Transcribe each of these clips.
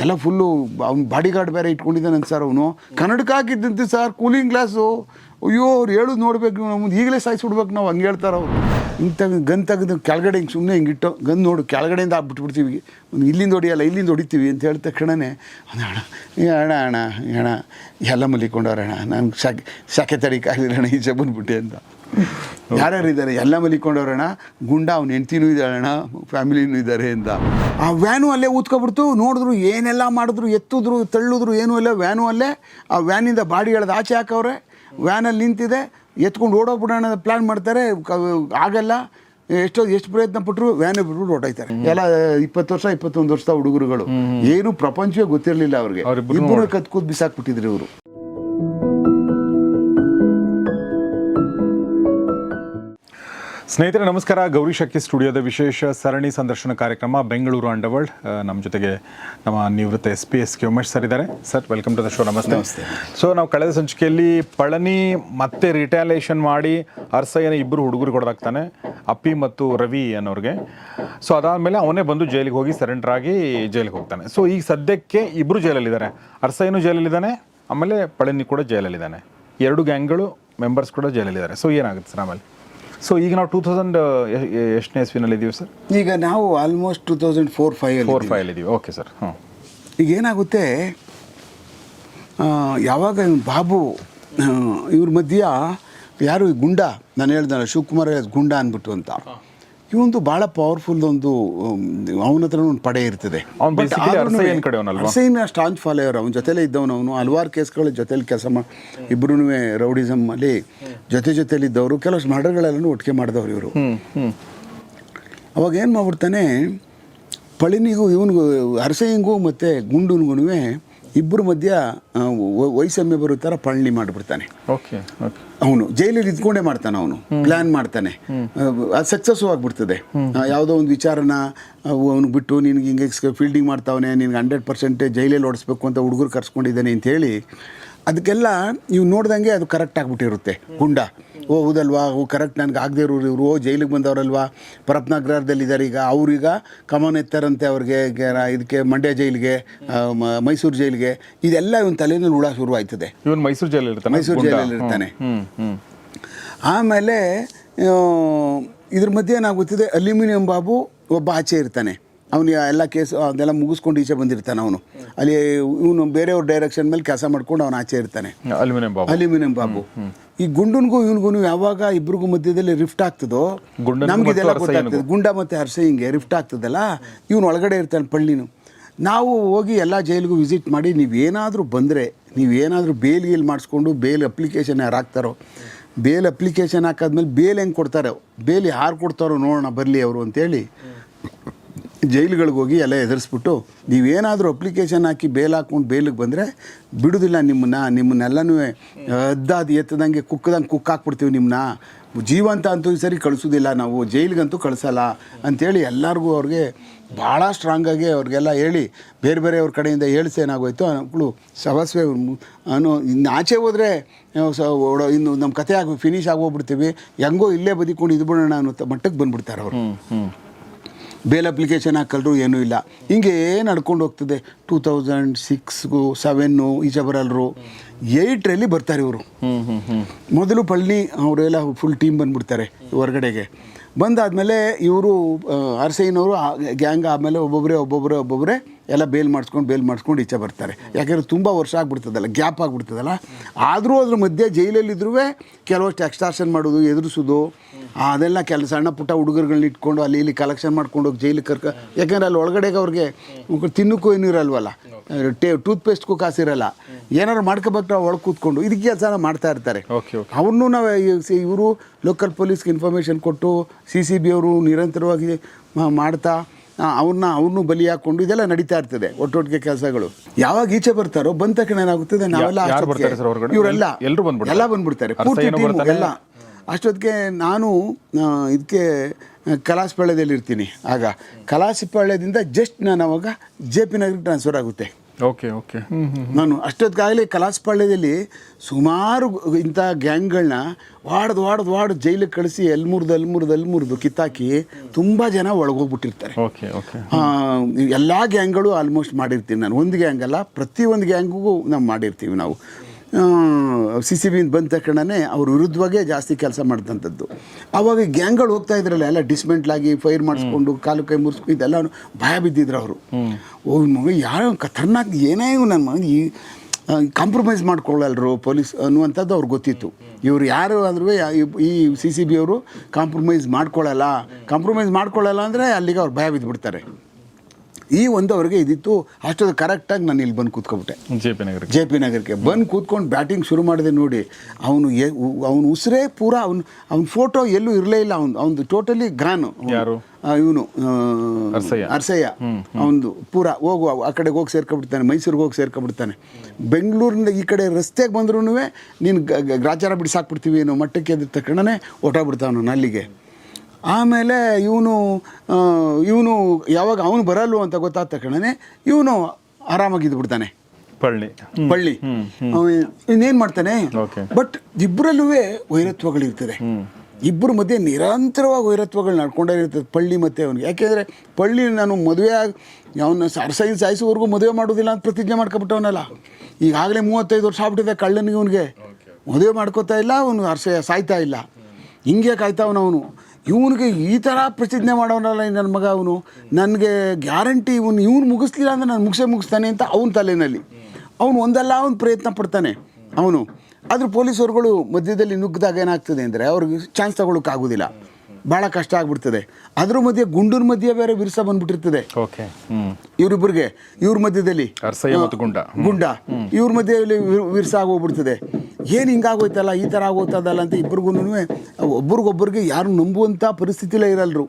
ಎಲ್ಲ ಫುಲ್ಲು ಅವ್ನು body guard ಬೇರೆ ಇಟ್ಕೊಂಡಿದ್ದಾನೆ ಸರ್ ಅವನು. ಕನ್ನಡಕ್ಕೆ ಹಾಕಿದ್ದಂತೆ ಸರ್ ಕೂಲಿಂಗ್ ಗ್ಲಾಸು ಅಯ್ಯೋ, ಅವ್ರು ಹೇಳೋದು ನೋಡ್ಬೇಕು ಮುಂದೆ ಈಗಲೇ ಸಾಯಿಸ್ಬಿಡ್ಬೇಕು ನಾವು ಹಂಗೆ ಹೇಳ್ತಾರೆ ಅವ್ರು ಹಿಂಗೆ ಗನ್ ತೆಗೆದು ಕೆಳಗಡೆ ಹಿಂಗೆ ಸುಮ್ಮನೆ ಹಿಂಗೆ ಇಟ್ಟು, ಗನ್ ನೋಡು, ಕೆಳಗಡೆಯಿಂದ ಹಾಕ್ಬಿಟ್ಬಿಡ್ತೀವಿ. ಇಲ್ಲಿಂದ ಹೊಡಿಯಲ್ಲ, ಇಲ್ಲಿಂದ ಹೊಡಿತೀವಿ ಅಂತ ಹೇಳಿದ ತಕ್ಷಣನೇ, ಅಣ್ಣ ಅಣ್ಣ ಅಣ್ಣ ಅಣ್ಣ ಎಲ್ಲ ಮಲಿಕೊಂಡವ್ರೆ ಅಣ್ಣ. ನಾನು ಶಾಕೆ ಶಾಕೆ ಅಣ್ಣ, ಈಚೆ ಬಂದ್ಬಿಟ್ಟೆ ಅಂತ. ಯಾರ್ಯಾರು ಇದ್ದಾರೆ? ಎಲ್ಲ ಮಲಿಕೊಂಡವ್ರಣ ಗುಂಡ ಅವ್ನ ಹೆಂಡ್ತಿನೂ ಇದ್ದಾಳಣ ಫ್ಯಾಮಿಲಿನೂ ಇದ್ದಾರೆ ಅಂತ. ಆ ವ್ಯಾನು ಅಲ್ಲೇ ಊದ್ಕೊಬಿಡ್ತು. ನೋಡಿದ್ರು ಏನೆಲ್ಲ ಮಾಡಿದ್ರು ಎತ್ತಿದ್ರು ತಳ್ಳಿದ್ರು ಏನೂ ಅಲ್ಲ ವ್ಯಾನು ಅಲ್ಲೇ. ಆ ವ್ಯಾನಿಂದ ಬಾಡಿ ಎಳ್ದು ಆಚೆ ಹಾಕವ್ರೆ. ವ್ಯಾನಲ್ಲಿ ನಿಂತಿದೆ. ಎತ್ಕೊಂಡು ಓಡೋಗ್ಬಿಡೋಣ ಪ್ಲ್ಯಾನ್ ಮಾಡ್ತಾರೆ. ಆಗಲ್ಲ. ಎಷ್ಟೋ ಎಷ್ಟು ಪ್ರಯತ್ನ ಪಟ್ಟರು ವ್ಯಾನ್ ಬಿಟ್ಬಿಟ್ಟು ಹೊಟ್ಟೋಯ್ತಾರೆ ಎಲ್ಲ ಇಪ್ಪತ್ತು ವರ್ಷ ಇಪ್ಪತ್ತೊಂದು ವರ್ಷದ ಹುಡುಗರುಗಳು. ಏನು ಪ್ರಪಂಚವೇ ಗೊತ್ತಿರಲಿಲ್ಲ ಅವ್ರಿಗೆ. ಇಬ್ಬರು ಕತ್ಕೂತ್ ಬಿಸಾಕ್ಬಿಟ್ಟಿದ್ರು ಇವರು. ಸ್ನೇಹಿತರೆ ನಮಸ್ಕಾರ. ಗೌರಿ ಶಕ್ತಿ ಸ್ಟುಡಿಯೋದ ವಿಶೇಷ ಸರಣಿ ಸಂದರ್ಶನ ಕಾರ್ಯಕ್ರಮ ಬೆಂಗಳೂರು ಅಂಡರ್ವರ್ಲ್ಡ್. ನಮ್ಮ ಜೊತೆಗೆ ನಮ್ಮ ನಿವೃತ್ತ S P S K Umesh sir ಇದ್ದಾರೆ. Sir welcome to the show. ನಮಸ್ತೆ. ನಮಸ್ತೆ. ಸೊ ನಾವು ಕಳೆದ ಸಂಚಿಕೆಯಲ್ಲಿ ಪಳನಿ ಮತ್ತೆ ರಿಟ್ಯಾಲೇಷನ್ ಮಾಡಿ ಅರ್ಸಯ್ಯನ ಇಬ್ಬರು ಹುಡುಗರು ಕೊಡದಾಗ್ತಾನೆ ಅಪ್ಪಿ ಮತ್ತು ರವಿ ಅನ್ನೋರಿಗೆ. ಸೊ ಅದಾದಮೇಲೆ ಅವನೇ ಬಂದು ಜೈಲಿಗೆ ಹೋಗಿ ಸರೆಂಡರ್ ಆಗಿ ಜೈಲಿಗೆ ಹೋಗ್ತಾನೆ. ಸೊ ಈಗ ಸದ್ಯಕ್ಕೆ ಇಬ್ಬರು ಜೈಲಲ್ಲಿದ್ದಾರೆ. ಅರ್ಸಯ್ಯನೂ ಜೈಲಲ್ಲಿದ್ದಾನೆ ಆಮೇಲೆ ಪಳನಿ ಕೂಡ ಜೈಲಲ್ಲಿದ್ದಾನೆ. ಎರಡು ಗ್ಯಾಂಗ್ಗಳು ಮೆಂಬರ್ಸ್ ಕೂಡ ಜೈಲಲ್ಲಿದ್ದಾರೆ. ಸೊ ಏನಾಗುತ್ತೆ ಸರ್ ಆಮೇಲೆ? ಸೊ ಈಗ ನಾವು ಟೂ ತೌಸಂಡ್ ಎಷ್ಟನೇ ಇಸ್ವಿನಲ್ಲಿ ಇದ್ದೀವಿ ಸರ್? ಈಗ ನಾವು almost two thousand four five four five ಇದ್ದೀವಿ ಓಕೆ ಸರ್ ಹ್ಞೂ ಈಗ ಏನಾಗುತ್ತೆ ಯಾವಾಗ ಬಾಬು ಇವ್ರ ಮಧ್ಯ ಯಾರು ಗುಂಡ ನಾನು ಹೇಳ್ದಲ್ಲ ಶಿವಕುಮಾರ್ ಗುಂಡ ಅಂದ್ಬಿಟ್ಟು ಅಂತ. ಇವೊಂದು ಭಾಳ ಪವರ್ಫುಲ್ ಒಂದು ಅವನ ಹತ್ರ ಒಂದು ಪಡೆ ಇರ್ತದೆ. ಸ್ಟಾಂಚ್ ಫಾಲೋಯರ್ ಅವನ ಜೊತೆಲೇ ಇದ್ದವನು ಅವನು ಹಲವಾರು ಕೇಸ್ಗಳ ಜೊತೆಲಿ ಕೆಲಸ ಮಾ ಇಬ್ಬರೂ ರೌಡಿಸಮ್ ಅಲ್ಲಿ ಜೊತೆ ಜೊತೆಲಿ ಇದ್ದವರು ಕೆಲವಷ್ಟು ಮರ್ಡರ್ಗಳೆಲ್ಲನೂ ಒಟ್ಟಿಗೆ ಮಾಡಿದವರು ಇವರು. ಅವಾಗ ಏನು ಮಾಡ್ಬಿಡ್ತಾನೆ ಪಳಿನಿಗೂ ಇವನಿಗೂ ಅರಸೆಯಿಂಗೂ ಮತ್ತು ಗುಂಡುನ್ಗೂ ಇಬ್ಬರ ಮಧ್ಯ ವೈಸಮ್ಯ ವೈಷಮ್ಯ ಬರೋ ಥರ ಪಳನಿ ಮಾಡಿಬಿಡ್ತಾನೆ. ಓಕೆ ಓಕೆ ಅವನು ಜೈಲಲ್ಲಿ ಇದ್ಕೊಂಡೇ ಮಾಡ್ತಾನೆ ಅವನು. ಪ್ಲ್ಯಾನ್ ಮಾಡ್ತಾನೆ. ಅದು ಸಕ್ಸಸ್ಸು ಆಗಿಬಿಡ್ತದೆ. ಯಾವುದೋ ಒಂದು ವಿಚಾರನ ಅವನು ಬಿಟ್ಟು ನಿನಗೆ ಹಿಂಗೆ ಫೀಲ್ಡಿಂಗ್ ಮಾಡ್ತಾವನೆ, ನಿನಗೆ ಹಂಡ್ರೆಡ್ ಪರ್ಸೆಂಟ್ ಜೈಲಲ್ಲಿ ಓಡಿಸ್ಬೇಕು ಅಂತ ಹುಡುಗರು ಕರ್ಸ್ಕೊಂಡಿದ್ದಾನೆ ಅಂತೇಳಿ ಅದಕ್ಕೆಲ್ಲ ನೀವು ನೋಡ್ದಂಗೆ ಅದು ಕರೆಕ್ಟ್ ಆಗಿಬಿಟ್ಟಿರುತ್ತೆ ಗುಂಡ ಓ ಹೌದಲ್ವಾ? ಓ ಕರೆಕ್ಟ್ ನನಗೆ ಆಗದೆ ಇರೋರು ಇವರು. ಓ ಜೈಲಿಗೆ ಬಂದವರಲ್ವಾ? ಪರಪ್ನಗರದಲ್ಲಿದ್ದಾರೆ ಈಗ. ಅವ್ರೀಗ ಕಮನ್ ಎತ್ತಾರಂತೆ ಅವ್ರಿಗೆ ಇದಕ್ಕೆ ಮಂಡ್ಯ ಜೈಲಿಗೆ ಮ- ಮೈಸೂರು ಜೈಲಿಗೆ. ಇದೆಲ್ಲ ಇವನ್ ತಲೆಯಲ್ಲಿ ಉಡ ಶುರು ಇವನು ಇವನ್ ಮೈಸೂರು ಜೈಲಲ್ಲಿ ಇರ್ತಾನೆ ಮೈಸೂರು ಜೈಲಲ್ಲಿ ಇರ್ತಾನೆ. ಆಮೇಲೆ ಇದ್ರ ಮಧ್ಯೆ ಏನಾಗುತ್ತಿದೆ ಅಲ್ಯೂಮಿನಿಯಂ ಬಾಬು ಒಬ್ಬ ಆಚೆ ಇರ್ತಾನೆ. ಅವನು ಎಲ್ಲ ಕೇಸು ಅದೆಲ್ಲ ಮುಗಿಸ್ಕೊಂಡು ಈಚೆ ಬಂದಿರ್ತಾನೆ ಅವನು. ಅಲ್ಲಿ ಇವನು ಬೇರೆಯವ್ರ ಡೈರೆಕ್ಷನ್ ಮೇಲೆ ಕೆಲಸ ಮಾಡ್ಕೊಂಡು ಅವನು ಆಚೆ ಇರ್ತಾನೆ. ಅಲ್ಯೂಮಿನಿಯಂ ಬಾಬು. ಅಲ್ಯೂಮಿನಿಯಂ ಬಾಬು. ಈ ಗುಂಡನ್ಗೂ ಇವನ್ಗೂ ಯಾವಾಗ ಇಬ್ರಿಗೂ ಮಧ್ಯದಲ್ಲಿ ರಿಫ್ಟ್ ಆಗ್ತದೋ ನಮ್ಗೆ ಇದೆಲ್ಲ ಮತ್ತು ಗೊತ್ತಾಗ್ತದೆ. ಗುಂಡ ಮತ್ತು ಹಿಂಗೆ ರಿಫ್ಟ್ ಆಗ್ತದಲ್ಲ ಇವನು ಒಳಗಡೆ ಇರ್ತಾನೆ ಪಳ್ಳಿನು. ನಾವು ಹೋಗಿ ಎಲ್ಲ ಜೈಲಿಗೂ ವಿಸಿಟ್ ಮಾಡಿ ನೀವೇನಾದರೂ ಬಂದರೆ ನೀವೇನಾದರೂ ಬೇಲ್ ಗೀಲ್ ಮಾಡಿಸ್ಕೊಂಡು ಬೇಲ್ ಅಪ್ಲಿಕೇಶನ್ ಯಾರು ಹಾಕ್ತಾರೋ ಬೇಲ್ ಅಪ್ಲಿಕೇಶನ್ ಹಾಕಾದ್ಮೇಲೆ ಬೇಲ್ ಹೆಂಗೆ ಕೊಡ್ತಾರೋ ಬೇಲ್ ಯಾರು ಕೊಡ್ತಾರೋ ನೋಡೋಣ ಬರಲಿ ಅವರು ಅಂತೇಳಿ. ಜೈಲುಗಳಿಗೆ ಹೋಗಿ ಎಲ್ಲ ಎದುರಿಸ್ಬಿಟ್ಟು ನೀವೇನಾದರೂ ಅಪ್ಲಿಕೇಶನ್ ಹಾಕಿ ಬೇಲ್ ಹಾಕ್ಕೊಂಡು ಬೇಲಿಗೆ ಬಂದರೆ ಬಿಡೋದಿಲ್ಲ ನಿಮ್ಮನ್ನ, ನಿಮ್ಮನ್ನೆಲ್ಲನೂ ಅದ್ದಾದ ಎತ್ತದಂಗೆ ಕುಕ್ಕದಂಗೆ ಕುಕ್ ಹಾಕ್ಬಿಡ್ತೀವಿ ನಿಮ್ಮನ್ನ. ಜೀವಂತ ಅಂತೂ ಈ ಸರಿ ಕಳಿಸೋದಿಲ್ಲ ನಾವು, ಜೈಲಿಗಂತೂ ಕಳಿಸಲ್ಲ ಅಂಥೇಳಿ ಎಲ್ಲರಿಗೂ ಅವ್ರಿಗೆ ಭಾಳ ಸ್ಟ್ರಾಂಗಾಗಿ ಅವ್ರಿಗೆಲ್ಲ ಹೇಳಿ, ಬೇರೆ ಬೇರೆ ಅವ್ರ ಕಡೆಯಿಂದ ಹೇಳಿಸಿ ಏನಾಗೋಯ್ತು ಮಕ್ಕಳು ಸವಸ್ವೆ ಅನ್ನೋ ಇನ್ನು ಆಚೆ ಹೋದರೆ ಇನ್ನು ನಮ್ಮ ಕತೆ ಆಗಿ ಫಿನಿಶ್ ಆಗೋಗ್ಬಿಡ್ತೀವಿ ಹೆಂಗೋ ಇಲ್ಲೇ ಬದಿಕೊಂಡು ಇದು ಬಿಡೋಣ ಅನ್ನೋ ಮಟ್ಟಕ್ಕೆ ಬಂದ್ಬಿಡ್ತಾರೆ ಅವರು. ಬೇಲ್ ಅಪ್ಲಿಕೇಶನ್ ಹಾಕಲ್ರು ಏನೂ ಇಲ್ಲ. ಹಿಂಗೆ ನಡ್ಕೊಂಡು ಹೋಗ್ತದೆ? ಟೂ ತೌಸಂಡ್ ಸಿಕ್ಸ್ಗು ಸೆವೆನ್ನು ಈಚೆ ಬರಲ್ರು. ಏಯ್ಟ್ರಲ್ಲಿ ಬರ್ತಾರೆ ಇವರು. ಮೊದಲು ಪಳ್ಳಿ ಅವರೆಲ್ಲ ಫುಲ್ ಟೀಮ್ ಬಂದ್ಬಿಡ್ತಾರೆ ಹೊರಗಡೆಗೆ. ಬಂದಾದಮೇಲೆ ಇವರು ಅರಸೈನವರು ಗ್ಯಾಂಗ್ ಆಮೇಲೆ ಒಬ್ಬೊಬ್ಬರೇ ಒಬ್ಬೊಬ್ಬರೇ ಒಬ್ಬೊಬ್ಬರೇ ಎಲ್ಲ ಬೇಲ್ ಮಾಡಿಸ್ಕೊಂಡು ಬೇಲ್ ಮಾಡಿಸ್ಕೊಂಡು ಈಚೆ ಬರ್ತಾರೆ. ಯಾಕೆಂದರೆ ತುಂಬ ವರ್ಷ ಆಗ್ಬಿಡ್ತದಲ್ಲ ಗ್ಯಾಪ್ ಆಗ್ಬಿಡ್ತದಲ್ಲ. ಆದರೂ ಅದ್ರ ಮಧ್ಯೆ ಜೈಲಲ್ಲಿದ್ರೂ ಕೆಲವಷ್ಟು ಎಕ್ಸ್ಟ್ರಾಕ್ಷನ್ ಮಾಡೋದು ಎದುರಿಸೋದು ಅದೆಲ್ಲ ಕೆಲಸ ಸಣ್ಣ ಪುಟ್ಟ ಹುಡುಗರುಗಳನ್ನ ಇಟ್ಕೊಂಡು ಅಲ್ಲಿ ಇಲ್ಲಿ ಕಲೆಕ್ಷನ್ ಮಾಡ್ಕೊಂಡು ಹೋಗಿ ಜೈಲಿಗೆ ಕರ್ಕ ಯಾಕೆಂದ್ರೆ ಅಲ್ಲಿ ಒಳಗಡೆಗೆ ಅವ್ರಿಗೆ ತಿನ್ನಕ್ಕೂ ಏನೂ ಇರಲ್ವಲ್ಲ. Tea tooth ಪೇಸ್ಟ್ಗೂ ಕಾಸಿರಲ್ಲ. ಏನಾದ್ರು ಮಾಡ್ಕೋಬೇಕು ನಾವು ಒಳಗೆ ಕೂತ್ಕೊಂಡು ಇದಕ್ಕೆ ಕೆಲಸ ಮಾಡ್ತಾ ಇರ್ತಾರೆ. Okay okay. ಅವ್ರನ್ನೂ ನಾವು ಇವರು ಲೋಕಲ್ ಪೊಲೀಸ್ಗೆ ಇನ್ಫಾರ್ಮೇಷನ್ ಕೊಟ್ಟು ಸಿ ಸಿ ಬಿ ಅವರು ನಿರಂತರವಾಗಿ ಮಾಡ್ತಾ ಅವ್ರನ್ನ ಅವ್ರನ್ನೂ ಬಲಿ ಹಾಕ್ಕೊಂಡು ಇದೆಲ್ಲ ನಡೀತಾ ಇರ್ತದೆ. ಒಟ್ಟೊಟ್ಟಿಗೆ ಕೆಲಸಗಳು. ಯಾವಾಗ ಈಚೆ ಬರ್ತಾರೋ ಬಂದ ತಕ್ಷಣ ಏನಾಗುತ್ತದೆ ನಾವೆಲ್ಲ ಇವರೆಲ್ಲ? ಎಲ್ಲ ಬಂದ್ಬಿಡ್ತಾರೆ. ಪೂರ್ತಿ ಟೀಮ್? ಎಲ್ಲ. ಅಷ್ಟೊತ್ತಿಗೆ ನಾನು ಇದಕ್ಕೆ ಕಲಾಸಪಾಳ್ಯದಲ್ಲಿ ಇರ್ತೀನಿ ಆಗ ಕಲಾಸಿಪಾಳ್ಯದಿಂದ ಜಸ್ಟ್ ನಾನು ಅವಾಗ ಜೆ ಪಿ ನಗರಕ್ಕೆ ಟ್ರಾನ್ಸ್ಫರ್ ಆಗುತ್ತೆ. Okay okay. ನಾನು ಅಷ್ಟೊತ್ತಿಗಾಗಲೇ ಕಲಾಸಪಾಳ್ಯದಲ್ಲಿ ಸುಮಾರು ಇಂಥ ಗ್ಯಾಂಗ್ಗಳನ್ನ ವಾಡ್ದು ವಾಡ್ದು ವಾಡ್ದು ಜೈಲಿಗೆ ಕಳಿಸಿ ಎಲ್ಮುರ್ದು ಎಲ್ಮುರ್ದು ಎಲ್ಮುರ್ದು ಕಿತ್ತಾಕಿ ತುಂಬ ಜನ ಒಳಗೋಗ್ಬಿಟ್ಟಿರ್ತಾರೆ. Okay okay. ಎಲ್ಲ ಗ್ಯಾಂಗ್ಗಳು ಆಲ್ಮೋಸ್ಟ್ ಮಾಡಿರ್ತೀವಿ ನಾನು. ಒಂದು ಗ್ಯಾಂಗ್ ಅಲ್ಲ ಪ್ರತಿಯೊಂದು ಗ್ಯಾಂಗಿಗೂ ನಾವು ಮಾಡಿರ್ತೀವಿ ನಾವು. ಸಿ ಸಿ ಬಿಯಿಂದ ಬಂದ ತಕ್ಷಣನೇ ಅವ್ರ ವಿರುದ್ಧವಾಗೇ ಜಾಸ್ತಿ ಕೆಲಸ ಮಾಡಿದಂಥದ್ದು ಆವಾಗ ಗ್ಯಾಂಗ್ಗಳು ಹೋಗ್ತಾ ಇದ್ರಲ್ಲ, ಎಲ್ಲ ಡಿಸ್ಮೆಂಟ್ಲಾಗಿ ಫೈರ್ ಮಾಡಿಸ್ಕೊಂಡು ಕಾಲು ಕೈ ಮುರಿಸ್ಕೊಂಡು ಇದೆಲ್ಲ ಭಯ ಬಿದ್ದಿದ್ರು ಅವರು. ಓ ಮಗ ಯಾರು ಖತರ್ನಾಕ್ ಏನೇ ನನ್ನ ಮಗ, ಈ ಕಾಂಪ್ರಮೈಸ್ ಮಾಡ್ಕೊಳ್ಳಲ್ರು ಪೊಲೀಸ್ ಅನ್ನುವಂಥದ್ದು ಅವ್ರಿಗೆ ಗೊತ್ತಿತ್ತು. ಇವ್ರು ಯಾರು ಅಂದ್ರೂ ಈ ಸಿ ಸಿ ಬಿ ಅವರು ಕಾಂಪ್ರಮೈಸ್ ಮಾಡ್ಕೊಳ್ಳಲ್ಲ ಕಾಂಪ್ರಮೈಸ್ ಮಾಡ್ಕೊಳ್ಳಲ್ಲ ಅಂದರೆ ಅಲ್ಲಿಗೆ ಅವ್ರು ಭಯ ಬಿದ್ದುಬಿಡ್ತಾರೆ ಈ ಒಂದು ಅವ್ರಿಗೆ ಇದಿತ್ತು ಅಷ್ಟೊಂದು ಕರೆಕ್ಟಾಗಿ ನಾನು ಇಲ್ಲಿ ಬಂದು ಕೂತ್ಕೊಬಿಟ್ಟೆ. ಜೆ ಪಿ ನಗರಕ್ಕೆ. ಜೆ ಪಿ ನಗರಕ್ಕೆ. ಬಂದು ಕೂತ್ಕೊಂಡು ಬ್ಯಾಟಿಂಗ್ ಶುರು ಮಾಡಿದೆ ನೋಡಿ ಅವನು ಅವನು ಉಸಿರೇ ಪೂರ ಅವ್ನು ಅವ್ನ ಫೋಟೋ ಎಲ್ಲೂ ಇರಲೇ ಇಲ್ಲ ಅವ್ನು ಅವನು ಟೋಟಲಿ ಗ್ರಾನು ಯಾರು? ಇವನು ಅರ್ಸಯ್ಯ. ಅರ್ಸಯ್ಯ. ಅವನು ಪೂರ ಹೋಗು ಆ ಕಡೆಗೆ ಹೋಗಿ ಸೇರ್ಕೊಬಿಡ್ತಾನೆ ಮೈಸೂರಿಗೆ ಹೋಗಿ ಸೇರ್ಕೊಬಿಡ್ತಾನೆ. ಬೆಂಗಳೂರಿಂದ ಈ ಕಡೆ ರಸ್ತೆಗೆ ಬಂದ್ರೂ ನೀನು ಗ್ರಾಚಾರ ಬಿಡಿಸಾಕ್ಬಿಡ್ತೀವಿ ಅನ್ನೋ ಮಟ್ಟಕ್ಕೆ ಎದ್ದ ತಕ್ಷಣನೇ ಹೊಟ್ಟೋಗ್ಬಿಡ್ತಾವನು ಅಲ್ಲಿಗೆ ಆಮೇಲೆ ಇವನು ಇವನು ಯಾವಾಗ ಅವನು ಬರಲ್ವ ಅಂತ ಗೊತ್ತಾದ ತಕ್ಷಣನೇ ಇವನು ಆರಾಮಾಗಿದ್ದು ಬಿಡ್ತಾನೆ ಪಳ್ಳಿ. ಪಳ್ಳಿ. ಇನ್ನೇನು ಮಾಡ್ತಾನೆ. ಬಟ್ ಇಬ್ಬರಲ್ಲೂ ವೈರತ್ವಗಳಿರ್ತದೆ. ಇಬ್ಬರ ಮಧ್ಯೆ ನಿರಂತರವಾಗಿ ವೈರತ್ವಗಳು ನಡ್ಕೊಂಡೇ ಇರ್ತದೆ ಪಳ್ಳಿ ಮತ್ತೆ ಅವನಿಗೆ. ಯಾಕೆಂದರೆ ಪಳ್ಳಿ ನಾನು ಮದುವೆ ಆಗಿ ಅವನ ಸರ್ಸೈ ಸಾಯಿಸುವವರೆಗೂ ಮದುವೆ ಮಾಡೋದಿಲ್ಲ ಅಂತ ಪ್ರತಿಜ್ಞೆ ಮಾಡ್ಕೊಬಿಟ್ಟವನಲ್ಲ. ಈಗಾಗಲೇ ಮೂವತ್ತೈದು ವರ್ಷ ಆಗ್ಬಿಟ್ಟಿದೆ ಕಳ್ಳನಿಗೆ ಅವನಿಗೆ ಮದುವೆ ಮಾಡ್ಕೋತಾ ಇಲ್ಲ ಅವನು ಅರ್ಸ ಸಾಯ್ತಾ ಇಲ್ಲ. ಹಿಂಗೆ ಕಾಯ್ತಾವನು ಅವನು ಇವನಿಗೆ ಈ ಥರ ಪ್ರತಿಜ್ಞೆ ಮಾಡೋನಲ್ಲ ನನ್ನ ಮಗ ಅವನು. ನನಗೆ ಗ್ಯಾರಂಟಿ ಇವನು ಇವ್ನು ಮುಗಿಸ್ಲಿಲ್ಲ ಅಂದರೆ ನಾನು ಮುಗಿಸೇ ಮುಗಿಸ್ತಾನೆ ಅಂತ ಅವನ ತಲೆಯಲ್ಲಿ ಅವನು ಒಂದಲ್ಲ ಅವನು ಪ್ರಯತ್ನ ಪಡ್ತಾನೆ ಅವನು. ಆದ್ರೆ ಪೊಲೀಸರುಗಳು ಮಧ್ಯದಲ್ಲಿ ನುಗ್ಗಿದಾಗ ಏನಾಗ್ತದೆ ಅಂದರೆ ಅವ್ರಿಗೆ ಚಾನ್ಸ್ ತಗೊಳ್ಳೋಕ್ಕಾಗೋದಿಲ್ಲ ಭಾಳ ಕಷ್ಟ ಆಗ್ಬಿಡ್ತದೆ. ಅದ್ರ ಮಧ್ಯೆ ಗುಂಡಿನ ಮಧ್ಯೆ ಬೇರೆ ವಿರ್ಸ ಬಂದ್ಬಿಟ್ಟಿರ್ತದೆ. ಇವರಿಬ್ಬರಿಗೆ ಇವ್ರ ಮಧ್ಯದಲ್ಲಿ. ಗುಂಡ. ಗುಂಡ. ಇವ್ರ ಮಧ್ಯದಲ್ಲಿ ವಿರ್- ವಿರ್ಸ ಆಗೋಗ್ಬಿಡ್ತದೆ. ಏನು ಹಿಂಗಾಗೋಯ್ತಲ್ಲ ಈ ಥರ ಆಗೋಗ್ತದಲ್ಲ ಅಂತ ಇಬ್ಬರಿಗೂ ಒಬ್ರಿಗೊಬ್ಬರಿಗೆ ಯಾರು ನಂಬುವಂಥ ಪರಿಸ್ಥಿತಿಲೇ ಇರಲ್ರು.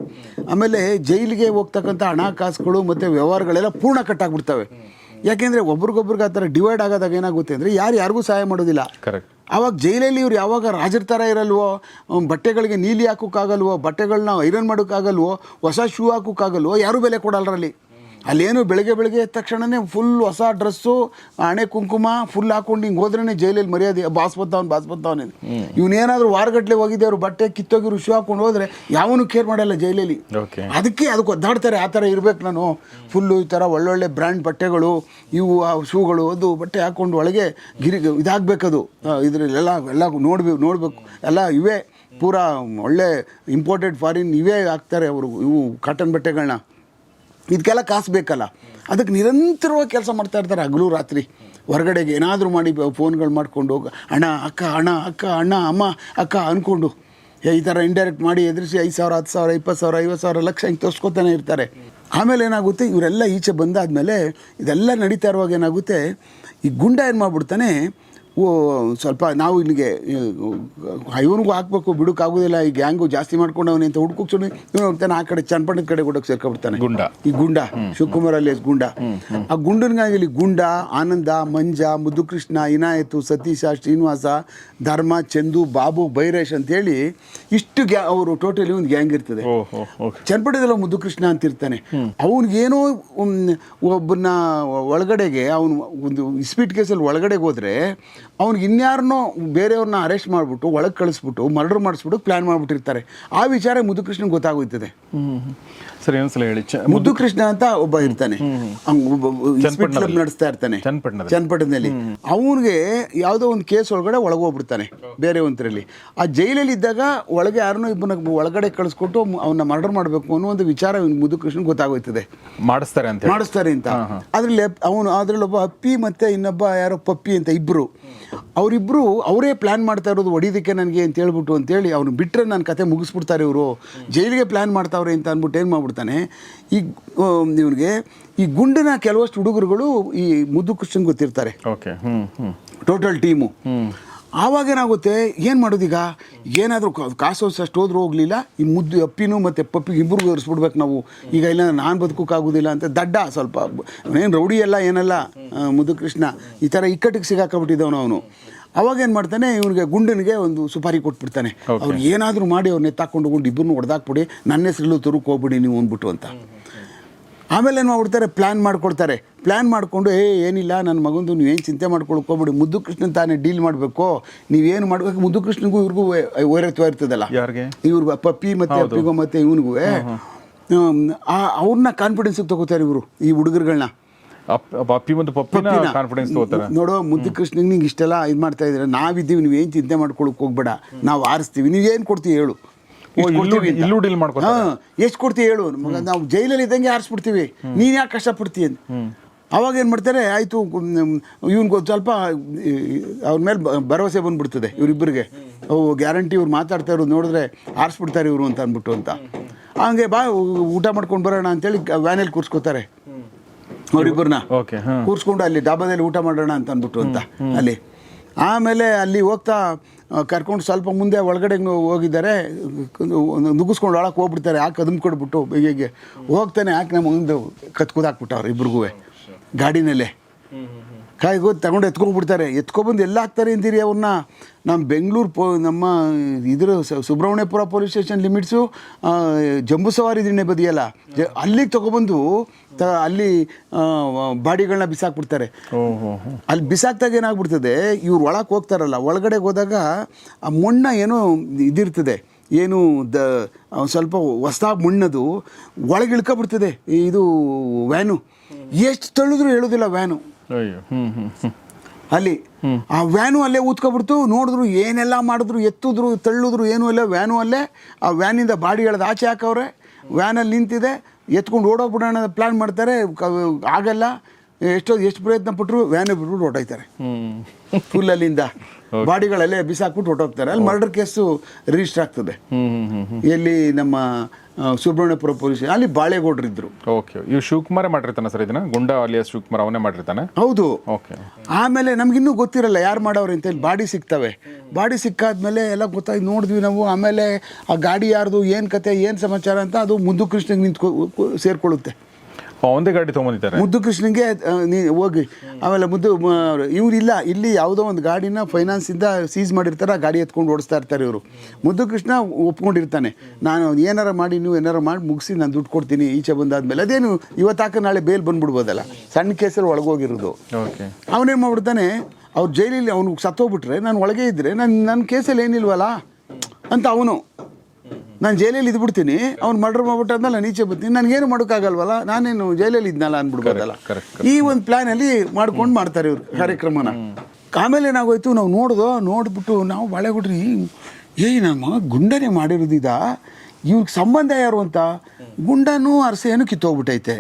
ಆಮೇಲೆ ಜೈಲಿಗೆ ಹೋಗ್ತಕ್ಕಂಥ ಹಣಕಾಸುಗಳು ಮತ್ತು ವ್ಯವಹಾರಗಳೆಲ್ಲ ಪೂರ್ಣ ಕಟ್ಟಾಗ್ಬಿಡ್ತವೆ. ಯಾಕೆಂದರೆ ಒಬ್ರಿಗೊಬ್ರಿಗೆ ಆ ಥರ ಡಿವೈಡ್ ಆಗೋದಾಗ ಏನಾಗುತ್ತೆ ಅಂದರೆ ಯಾರು ಯಾರಿಗೂ ಸಹಾಯ ಮಾಡೋದಿಲ್ಲ. ಕರೆಕ್ಟ್ ಆವಾಗ ಜೈಲಲ್ಲಿ ಇವ್ರು ಯಾವಾಗ ರಾಜರ ಥರ ಇರಲ್ವೋ ಬಟ್ಟೆಗಳಿಗೆ ನೀಲಿ ಹಾಕೋಕ್ಕಾಗಲ್ವೋ ಬಟ್ಟೆಗಳನ್ನ ಐರನ್ ಮಾಡೋಕ್ಕಾಗಲ್ವೋ ಹೊಸ ಶೂ ಹಾಕೋಕ್ಕಾಗಲ್ವೋ ಯಾರೂ ಬೆಲೆ ಕೊಡಲ್ರಲ್ಲಿ? ಅಲ್ಲೇನು ಬೆಳಗ್ಗೆ ಬೆಳಗ್ಗೆ ಎದ್ದ ತಕ್ಷಣನೇ ಫುಲ್ ಹೊಸ ಡ್ರೆಸ್ಸು ಹಣೆ ಕುಂಕುಮ ಫುಲ್ ಹಾಕೊಂಡು ಹಿಂಗೆ ಹೋದ್ರೇ ಜೈಲಲ್ಲಿ ಮರ್ಯಾದೆ ಬಾಸ್ ಬತ್ತವನು ಬಾಸ್ ಬತ್ತವನು ಇವನೇನಾದ್ರೂ ವಾರಗಟ್ಲೆ ಹೋಗಿದ್ದೆ ಅವ್ರು ಬಟ್ಟೆ ಕಿತ್ತೋಗಿ ಋಷಿ ಹಾಕೊಂಡು ಹೋದ್ರೆ ಯಾವನು ಕೇರ್ ಮಾಡಲ್ಲ ಜೈಲಲ್ಲಿ. ಓಕೆ ಅದಕ್ಕೆ ಅದಕ್ಕೆ ಒದ್ದಾಡ್ತಾರೆ ಆ ಥರ ಇರ್ಬೇಕು ನಾನು. ಫುಲ್ಲು ಈ ಥರ ಒಳ್ಳೊಳ್ಳೆ ಬ್ರ್ಯಾಂಡ್ ಬಟ್ಟೆಗಳು ಇವು ಆ ಶೂಗಳು ಅದು ಬಟ್ಟೆ ಹಾಕ್ಕೊಂಡು ಒಳಗೆ ಗಿರಿ ಇದಾಗಬೇಕದು. ಇದರಲ್ಲೆಲ್ಲ ಎಲ್ಲ ನೋಡ್ಬೇಕು ನೋಡಬೇಕು. ಎಲ್ಲ ಇವೇ. ಪೂರಾ ಒಳ್ಳೆ ಇಂಪೋರ್ಟೆಡ್ ಫಾರಿನ್ ಇವೇ ಹಾಕ್ತಾರೆ ಅವರು ಇವು ಕಾಟನ್ ಬಟ್ಟೆಗಳನ್ನ ಇದಕ್ಕೆಲ್ಲ ಕಾಸು ಬೇಕಲ್ಲ. ಅದಕ್ಕೆ ನಿರಂತರವಾಗಿ ಕೆಲಸ ಮಾಡ್ತಾ ಇರ್ತಾರೆ ಹಗಲು ರಾತ್ರಿ. ಹೊರಗಡೆಗೆ ಏನಾದರೂ ಮಾಡಿ ಫೋನ್ಗಳು ಮಾಡ್ಕೊಂಡು ಅಣ್ಣ, ಅಕ್ಕ ಅಣ್ಣ ಅಕ್ಕ, ಅಣ್ಣ, ಅಮ್ಮ, ಅಕ್ಕ ಅಂದ್ಕೊಂಡು ಈ ಥರ ಇಂಡೈರೆಕ್ಟ್ ಮಾಡಿ ಎದುರಿಸಿ ಐದು ಸಾವಿರ, ಹತ್ತು ಸಾವಿರ, ಇಪ್ಪತ್ತು ಸಾವಿರ, ಐವತ್ತು ಸಾವಿರ ಲಕ್ಷ ಹಿಂಗೆ ತೋರಿಸ್ಕೊತಾನೆ ಇರ್ತಾರೆ. ಆಮೇಲೆ ಏನಾಗುತ್ತೆ, ಇವರೆಲ್ಲ ಈಚೆ ಬಂದಾದಮೇಲೆ ಇದೆಲ್ಲ ನಡೀತಾ ಇರುವಾಗ ಏನಾಗುತ್ತೆ, ಈ ಗುಂಡ ಏನು ಮಾಡ್ಬಿಡ್ತಾನೆ ಸ್ವಲ್ಪ ನಾವು ಇಲ್ಲಿಗೆ ಇವನಿಗೂ ಹಾಕ್ಬೇಕು ಬಿಡೋಕ್ಕಾಗೋದಿಲ್ಲ ಈ ಗ್ಯಾಂಗು ಜಾಸ್ತಿ ಮಾಡ್ಕೊಂಡವನೇ ಅಂತ ಹುಡ್ಕೋಕ್ ಸುಮ್ಮನೆ ಇವನು ಹೋಗ್ತಾನೆ ಆ ಕಡೆ ಚನ್ನಪಟ್ಟಣದ ಕಡೆ ಕೊಡೋಕೆ ಸೇರ್ಕೊಬಿಡ್ತಾನೆ. ಗುಂಡ. ಈ ಗುಂಡ ಶಿವಕುಮಾರ್ ಅಲ್ಲಿ ಗುಂಡ. ಆ ಗುಂಡನಿಗಾಗಲಿ ಗುಂಡ ಆನಂದ ಮಂಜ ಮುದ್ದುಕೃಷ್ಣ ಇನಾಯತು ಸತೀಶ ಶ್ರೀನಿವಾಸ ಧರ್ಮ ಚಂದು ಬಾಬು ಬೈರೇಶ್ ಅಂತೇಳಿ ಇಷ್ಟು ಗ್ಯಾ ಅವರು ಟೋಟಲಿ ಒಂದು ಗ್ಯಾಂಗ್ ಇರ್ತದೆ. ಓ ಮುದುಕೃಷ್ಣ ಚನ್ನಪಟ್ಟಣದಲ್ಲಿ ಮುದ್ದುಕೃಷ್ಣ ಅಂತ ಇರ್ತಾನೆ. ಅವನಿಗೇನೋ ಒಬ್ಬನ ಒಳಗಡೆಗೆ ಅವನು ಒಂದು ಇಸ್ಪೀಟ್ ಕೇಸಲ್ಲಿ ಒಳಗಡೆಗೆ ಹೋದರೆ ಅವ್ನಿಗೆ ಇನ್ಯಾರನ್ನೋ ಬೇರೆಯವ್ರನ್ನ ಅರೆಸ್ಟ್ ಮಾಡಿಬಿಟ್ಟು ಒಳಗೆ ಕಳಿಸ್ಬಿಟ್ಟು ಮರ್ಡರ್ ಮಾಡಿಸ್ಬಿಟ್ಟು ಪ್ಲ್ಯಾನ್ ಮಾಡಿಬಿಟ್ಟಿರ್ತಾರೆ. ಆ ವಿಚಾರ ಮುದುಕೃಷ್ಣ ಗೊತ್ತಾಗೋಯ್ತದೆ. ಸರಿ ಒಂದ್ಸಲ ಹೇಳಿ. ಚ- ಮುದ್ದು ಕೃಷ್ಣ ಅಂತ ಒಬ್ಬ ಇರ್ತಾನೆ. ನಡೆಸ್ತಾ ಇರ್ತಾನೆ. ಚನ್ನಪಟ್ಟಣದಲ್ಲಿ. ಅವನಿಗೆ ಯಾವುದೋ ಒಂದು ಕೇಸ್ ಒಳಗಡೆ ಒಳಗೋಗ್ಬಿಡ್ತಾನೆ ಬೇರೆ ಒಂಥರಲ್ಲಿ ಆ ಜೈಲಲ್ಲಿ ಇದ್ದಾಗ ಒಳಗೆ ಯಾರನ್ನೋ ಇಬ್ಬನ ಒಳಗಡೆ ಕಳಿಸ್ಕೊಟ್ಟು ಅವನ್ನ ಮರ್ಡರ್ ಮಾಡಬೇಕು ಅನ್ನೋ ಒಂದು ವಿಚಾರ ಮುದುಕೃಷ್ಣ ಮುದ್ದು ಕೃಷ್ಣ ಗೊತ್ತಾಗೋಯ್ತದೆ. ಮಾಡಿಸ್ತಾರೆ ಅಂತ ಮಾಡಿಸ್ತಾರೆ ಅಂತ. ಅದ್ರಲ್ಲಿ ಅವನು ಅದ್ರಲ್ಲಿ ಒಬ್ಬ ಅಪ್ಪಿ ಮತ್ತೆ ಇನ್ನೊಬ್ಬ ಯಾರೋ ಪಪ್ಪಿ ಅಂತ ಇಬ್ರು. ಅವರಿಬ್ರು ಅವರೇ ಪ್ಲಾನ್ ಮಾಡ್ತಾ ಇರೋದು ಒಡಿದಿಕ್ಕೆ ನನಗೆ ಅಂತ ಹೇಳ್ಬಿಟ್ಟು ಅಂತೇಳಿ ಅವ್ನು ಬಿಟ್ಟರೆ ನನ್ನ ಕತೆ ಮುಗಿಸ್ಬಿಡ್ತಾರೆ ಇವರು. ಜೈಲಿಗೆ ಪ್ಲ್ಯಾನ್ ಮಾಡ್ತಾವ್ರೆ ಅಂತ ಅಂದ್ಬಿಟ್ಟು ಏನು ಮಾಡ್ಬಿಡ್ತಾನೆ? ಈ ಇವನಿಗೆ ಈ ಗುಂಡಿನ ಕೆಲವಷ್ಟು ಹುಡುಗರುಗಳು ಈ ಮುದ್ದು ಕೃಷ್ಣನ್ ಗೊತ್ತಿರ್ತಾರೆ ಟೋಟಲ್ ಟೀಮು ಆವಾಗ ಏನಾಗುತ್ತೆ ಏನು ಮಾಡೋದೀಗ? ಏನಾದರೂ ಕಾಸು ಅಷ್ಟು ಹೋದ್ರೂ ಹೋಗಲಿಲ್ಲ ಈ ಮುದ್ದು ಅಪ್ಪಿನೂ ಮತ್ತು ಪಪ್ಪಿಗೆ ಇಬ್ಬರಿಗೂ ಇರಿಸ್ಬಿಡ್ಬೇಕು ನಾವು. ಈಗ ಇಲ್ಲ ನಾನು ಬದುಕೋಕ್ಕಾಗೋದಿಲ್ಲ ಅಂತ ದಡ್ಡ ಸ್ವಲ್ಪ ಏನು ರೌಡಿ ಎಲ್ಲ ಏನಲ್ಲ ಮುದ್ದು ಕೃಷ್ಣ ಈ ಥರ ಇಕ್ಕಟ್ಟಿಗೆ ಸಿಗಾಕಬಿಟ್ಟಿದ್ದವನು ಅವನು. ಅವಾಗ ಏನು ಮಾಡ್ತಾನೆ ಇವನಿಗೆ ಗುಂಡನಿಗೆ ಒಂದು ಸುಪಾರಿ ಕೊಟ್ಬಿಡ್ತಾನೆ. ಅವ್ರು ಏನಾದರೂ ಮಾಡಿ ಅವ್ರನ್ನ ಎತ್ತಾಕೊಂಡು ಹೋಗ್ಬಿಟ್ಟು ಇಬ್ಬರನ್ನು ಹೊಡೆದಾಕ್ಬಿಡಿ ನನ್ನ ಹೆಸರಲ್ಲೂ ತುರುಕ್ ಹೋಗ್ಬಿಡಿ ನೀವು ಅಂದ್ಬಿಟ್ಟು ಅಂತ. ಆಮೇಲೆ ಏನು ಮಾಡ್ಬಿಡ್ತಾರೆ? ಪ್ಲ್ಯಾನ್ ಮಾಡ್ಕೊಳ್ತಾರೆ. ಪ್ಲ್ಯಾನ್ ಮಾಡಿಕೊಂಡು ಏ ಏನಿಲ್ಲ ನನ್ನ ಮಗಂದು ನೀವೇನು ಚಿಂತೆ ಮಾಡ್ಕೊಳ್ಕೊಬಿಡಿ. ಹೋಗ್ಬಿಡಿ ಮುದ್ದು ಕೃಷ್ಣನ್ ತಾನೇ ಡೀಲ್ ಮಾಡಬೇಕು. ನೀವೇನು ಮಾಡಬೇಕು? ಮುದ್ದು ಕೃಷ್ಣನಿಗೂ ಇವ್ರಿಗೂ ವೈರತ್ವ ಇರ್ತದಲ್ಲ? ಯಾರಿಗೆ? ಇವ್ರಿಗೂ ಪಪ್ಪಿ ಮತ್ತು ಅಪ್ಪಿಗೂ ಮತ್ತು ಇವನಿಗೂ ಅವ್ರನ್ನ ಕಾನ್ಫಿಡೆನ್ಸಿಗೆ ತಗೋತಾರೆ ಇವರು ಈ ಹುಡುಗರುಗಳನ್ನ ಅಪ್ಪಿ ಮತ್ತು ಪಪ್ಪಿನ ಕಾನ್ಫಿಡೆನ್ಸ್ ತಗೋತಾರೆ. ನೋಡು ಮುದ್ದು ಕೃಷ್ಣನಿಗೆ ನಿಂಗೆ ಇಷ್ಟೆಲ್ಲ ಇದು ಮಾಡ್ತಾ ಇದ್ರೆ ನಾವಿದ್ದೀವಿ ನೀವೇನು ಚಿಂತೆ ಮಾಡ್ಕೊಳಕ್ಕೆ ಹೋಗ್ಬೇಡ. ನಾವು ಆರಿಸ್ತೀವಿ. ನೀವೇನು ಕೊಡ್ತೀವಿ ಹೇಳು. ಇಲ್ಲೂ ಇಲ್ಲೂ ಡೀಲ್ ಎಷ್ಟು ಕೊಡ್ತೀವಿ ಹೇಳು. ನಾವು ಜೈಲಲ್ಲಿ ಇದ್ದಂಗೆ ಆರಿಸ್ಬಿಡ್ತೀವಿ. ನೀನ್ ಯಾಕೆ ಕಷ್ಟಪಡ್ತೀಯ ಅವಾಗ ಏನು ಮಾಡ್ತಾರೆ ಆಯಿತು ಇವ್ನಿಗೆ ಸ್ವಲ್ಪ ಅವ್ರ ಮೇಲೆ ಭರವಸೆ ಬಂದ್ಬಿಡ್ತದೆ ಇವರಿಬ್ಬರಿಗೆ ಓ ಗ್ಯಾರಂಟಿ ಇವ್ರು ಮಾತಾಡ್ತಾ ಇರೋದು ನೋಡಿದ್ರೆ ಆರಿಸ್ಬಿಡ್ತಾರೆ ಇವರು ಅಂತ ಅಂದ್ಬಿಟ್ಟು ಅಂತ. ಹಂಗೆ ಬಾ ಊಟ ಮಾಡ್ಕೊಂಡು ಬರೋಣ ಅಂತೇಳಿ ವ್ಯಾನಲ್ಲಿ ಕೂರ್ಸ್ಕೊತಾರೆ. ಅವರಿಬ್ಬರನ್ನ ಕೂರ್ಸ್ಕೊಂಡು ಅಲ್ಲಿ ಡಾಬಾದಲ್ಲಿ ಊಟ ಮಾಡೋಣ ಅಂತ ಅಂದ್ಬಿಟ್ಟು ಅಂತ ಅಲ್ಲಿ. ಆಮೇಲೆ ಅಲ್ಲಿ ಹೋಗ್ತಾ ಕರ್ಕೊಂಡು ಸ್ವಲ್ಪ ಮುಂದೆ ಒಳಗಡೆ ಹೋಗಿದ್ದಾರೆ ನುಗ್ಗಿಸ್ಕೊಂಡು ಒಳಗೆ ಹೋಗ್ಬಿಡ್ತಾರೆ ಯಾಕೆ ಅದನ್ನು ಕೊಡ್ಬಿಟ್ಟು ಹೀಗೆ ಹೋಗ್ತಾನೆ ಯಾಕೆ ನಮ್ಮ ಮುಂದೆ ಕತ್ಕೋದಾಕ್ಬಿಟ್ಟವ್ರು ಇಬ್ರಿಗೂ ಗಾಡಿನಲ್ಲೇ. ಕಾಯ್ಗೋ ತಗೊಂಡು ಎತ್ಕೊಂಡ್ಬಿಡ್ತಾರೆ. ಎತ್ಕೊಬಂದು ಎಲ್ಲ ಹಾಕ್ತಾರೆ ಅಂತೀರಿ ಅವ್ರನ್ನ? ನಮ್ಮ ಬೆಂಗಳೂರು ಪೊ ನಮ್ಮ ಇದ್ರ Subramanyapura police station limits Jambu Savari Dinne ಬದಿಯಲ್ಲ. ಅಲ್ಲಿಗೆ ತೊಗೊಬಂದು ತ ಅಲ್ಲಿ ಬಾಡಿಗಳನ್ನ ಬಿಸಾಕ್ಬಿಡ್ತಾರೆ. ಅಲ್ಲಿ ಬಿಸಾಕ್ದಾಗ ಏನಾಗ್ಬಿಡ್ತದೆ ಇವ್ರು ಒಳಗೆ ಹೋಗ್ತಾರಲ್ಲ ಒಳಗಡೆ ಹೋದಾಗ ಆ ಮಣ್ಣ ಏನೋ ಇದಿರ್ತದೆ. ಏನು ದ ಸ್ವಲ್ಪ ಹೊಸ್ದಾಗಿ ಮಣ್ಣದು ಒಳಗೆ ಇಳ್ಕೊಬಿಡ್ತದೆ ಇದು ವ್ಯಾನು. ಎಷ್ಟು ತಳ್ಳಿದ್ರು ಹೇಳೋದಿಲ್ಲ ವ್ಯಾನು. ಅಯ್ಯೋ ಹ್ಞೂ ಹ್ಞೂ ಹ್ಞೂ ಅಲ್ಲಿ ಆ ವ್ಯಾನು ಅಲ್ಲೇ ಊದ್ಕೊಬಿಡ್ತು. ನೋಡಿದ್ರು ಏನೆಲ್ಲ ಮಾಡಿದ್ರು ಎತ್ತಿದ್ರು ತಳ್ಳಿದ್ರು ಏನೂ ಇಲ್ಲ. ವ್ಯಾನು ಅಲ್ಲೇ ಆ ವ್ಯಾನಿಂದ ಬಾಡಿ ಎಳ್ದು ಆಚೆ ಹಾಕವ್ರೆ. ವ್ಯಾನಲ್ಲಿ ನಿಂತಿದೆ. ಎತ್ಕೊಂಡು ಓಡೋಗ್ಬಿಡೋಣ ಪ್ಲ್ಯಾನ್ ಮಾಡ್ತಾರೆ. ಆಗಲ್ಲ. ಎಷ್ಟೋ ಎಷ್ಟು ಪ್ರಯತ್ನ ಪಟ್ಟರು ವ್ಯಾನ್ ಬಿಟ್ಬಿಟ್ಟು ಹೊರಟೋಯ್ತಾರೆ. ಫುಲ್ ಅಲ್ಲಿಂದ. ಬಾಡಿಗಳಲ್ಲೇ ಬಿಸಾಕ್ಬಿಟ್ಟು ಹೊಟ್ಟೋಗ್ತಾರೆ ಅಲ್ಲಿ ಮರ್ಡರ್ ಕೇಸು ರಿಜಿಸ್ಟರ್ ಆಗ್ತದೆ. ಎಲ್ಲಿ ನಮ್ಮ ಸುಬ್ರಹ್ಮಣ್ಯಪುರ ಪೊಲೀಸ್ ಅಲ್ಲಿ ಬಾಳೆಗೌಡರು ಇದ್ರು. ಓಕೆ ಇವ್ ಶಿವಕುಮಾರೇ ಮಾಡಿರ್ತಾನೆ ಸರ್ ಇದನ್ನ? ಗುಂಡ ಅಲಿಯಾಸ್ ಶಿವಕುಮಾರ್ ಅವನೇ ಮಾಡಿರ್ತಾನೆ? ಹೌದು. ಓಕೆ ಆಮೇಲೆ ನಮಗಿನ್ನೂ ಗೊತ್ತಿರಲ್ಲ ಯಾರು ಮಾಡೋರು ಅಂತ ಹೇಳಿ ಬಾಡಿ ಸಿಗ್ತವೆ. ಬಾಡಿ ಸಿಕ್ಕಾದ್ಮೇಲೆ ಎಲ್ಲ ಗೊತ್ತಾಗಿ ನೋಡಿದ್ವಿ ನಾವು. ಆಮೇಲೆ ಆ ಗಾಡಿ ಯಾರ್ದು ಏನು ಕತೆ ಏನು ಸಮಾಚಾರ ಅಂತ ಅದು ಮುದ್ದು ಕೃಷ್ಣಗೆ ನಿಂತ್ಕೊ ಸೇರ್ಕೊಳ್ಳುತ್ತೆ. ಒಂದೇ ಗಾಡಿ ತಗೊಂಡಿದ್ದಾರೆ ಮುದ್ದು ಕೃಷ್ಣಗೆ ನೀ ಹೋಗಿ. ಆಮೇಲೆ ಮುದ್ದು ಇವ್ರು ಇಲ್ಲ ಇಲ್ಲಿ ಯಾವುದೋ ಒಂದು ಗಾಡಿನ ಫೈನಾನ್ಸಿಂದ ಸೀಸ್ ಮಾಡಿರ್ತಾರೆ ಆ ಗಾಡಿ ಎತ್ಕೊಂಡು ಓಡಿಸ್ತಾ ಇರ್ತಾರೆ ಇವರು. ಮುದ್ದು ಕೃಷ್ಣ ಒಪ್ಕೊಂಡಿರ್ತಾನೆ ನಾನು ಏನಾರ ಮಾಡಿ ನೀವು ಏನಾರ ಮಾಡಿ ಮುಗಿಸಿ ನಾನು ದುಡ್ಡು ಕೊಡ್ತೀನಿ ಈಚೆ ಬಂದಾದ್ಮೇಲೆ. ಅದೇನು ಇವತ್ತಾಕ ನಾಳೆ ಬೇಲ್ ಬಂದ್ಬಿಡ್ಬೋದಲ್ಲ ಸಣ್ಣ ಕೇಸಲ್ಲಿ ಒಳಗೋಗಿರೋದು. ಓಕೆ. ಅವನೇನು ಮಾಡ್ಬಿಡ್ತಾನೆ ಅವ್ರು ಜೈಲಲ್ಲಿ ಅವನು ಸತ್ತೋಗ್ಬಿಟ್ರೆ ನಾನು ಒಳಗೆ ಇದ್ದರೆ ನನ್ನ ನನ್ನ ಕೇಸಲ್ಲಿ ಏನಿಲ್ವಲ್ಲ ಅಂತ ಅವನು. ನಾನು ಜೈಲಲ್ಲಿ ಇದ್ಬಿಡ್ತೀನಿ. ಅವ್ನು ಮರ್ಡರ್ ಮಾಡ್ಬಿಟ್ಟಾದ್ಮೇಲೆ ನಾನು ನೀಚೆ ಬರ್ತೀನಿ. ನನಗೇನು ಮಾಡೋಕ್ಕಾಗಲ್ವಲ್ಲ? ನಾನೇನು ಜೈಲಲ್ಲಿ ಇದ್ನಲ್ಲ ಅಂದ್ಬಿಡ್ಬೋದಲ್ಲ? ಈ ಒಂದು ಪ್ಲ್ಯಾನಲ್ಲಿ ಮಾಡ್ಕೊಂಡು ಮಾಡ್ತಾರೆ ಇವ್ರು ಕಾರ್ಯಕ್ರಮನ. ಆಮೇಲೆ ಏನಾಗೋಯ್ತು? ನಾವು ನೋಡ್ದೋ ನೋಡ್ಬಿಟ್ಟು ನಾವು ಬಳೆ ಕೊಟ್ರಿ ಏ ನಮ್ಮ ಗುಂಡನೇ ಮಾಡಿರೋದಿದ? ಇವ್ರಿಗೆ ಸಂಬಂಧ ಯಾರು ಅಂತ? ಗುಂಡನೂ ಅರಸೆಯನ್ನು ಕಿತ್ತೋಗ್ಬಿಟ್ಟೈತೆ.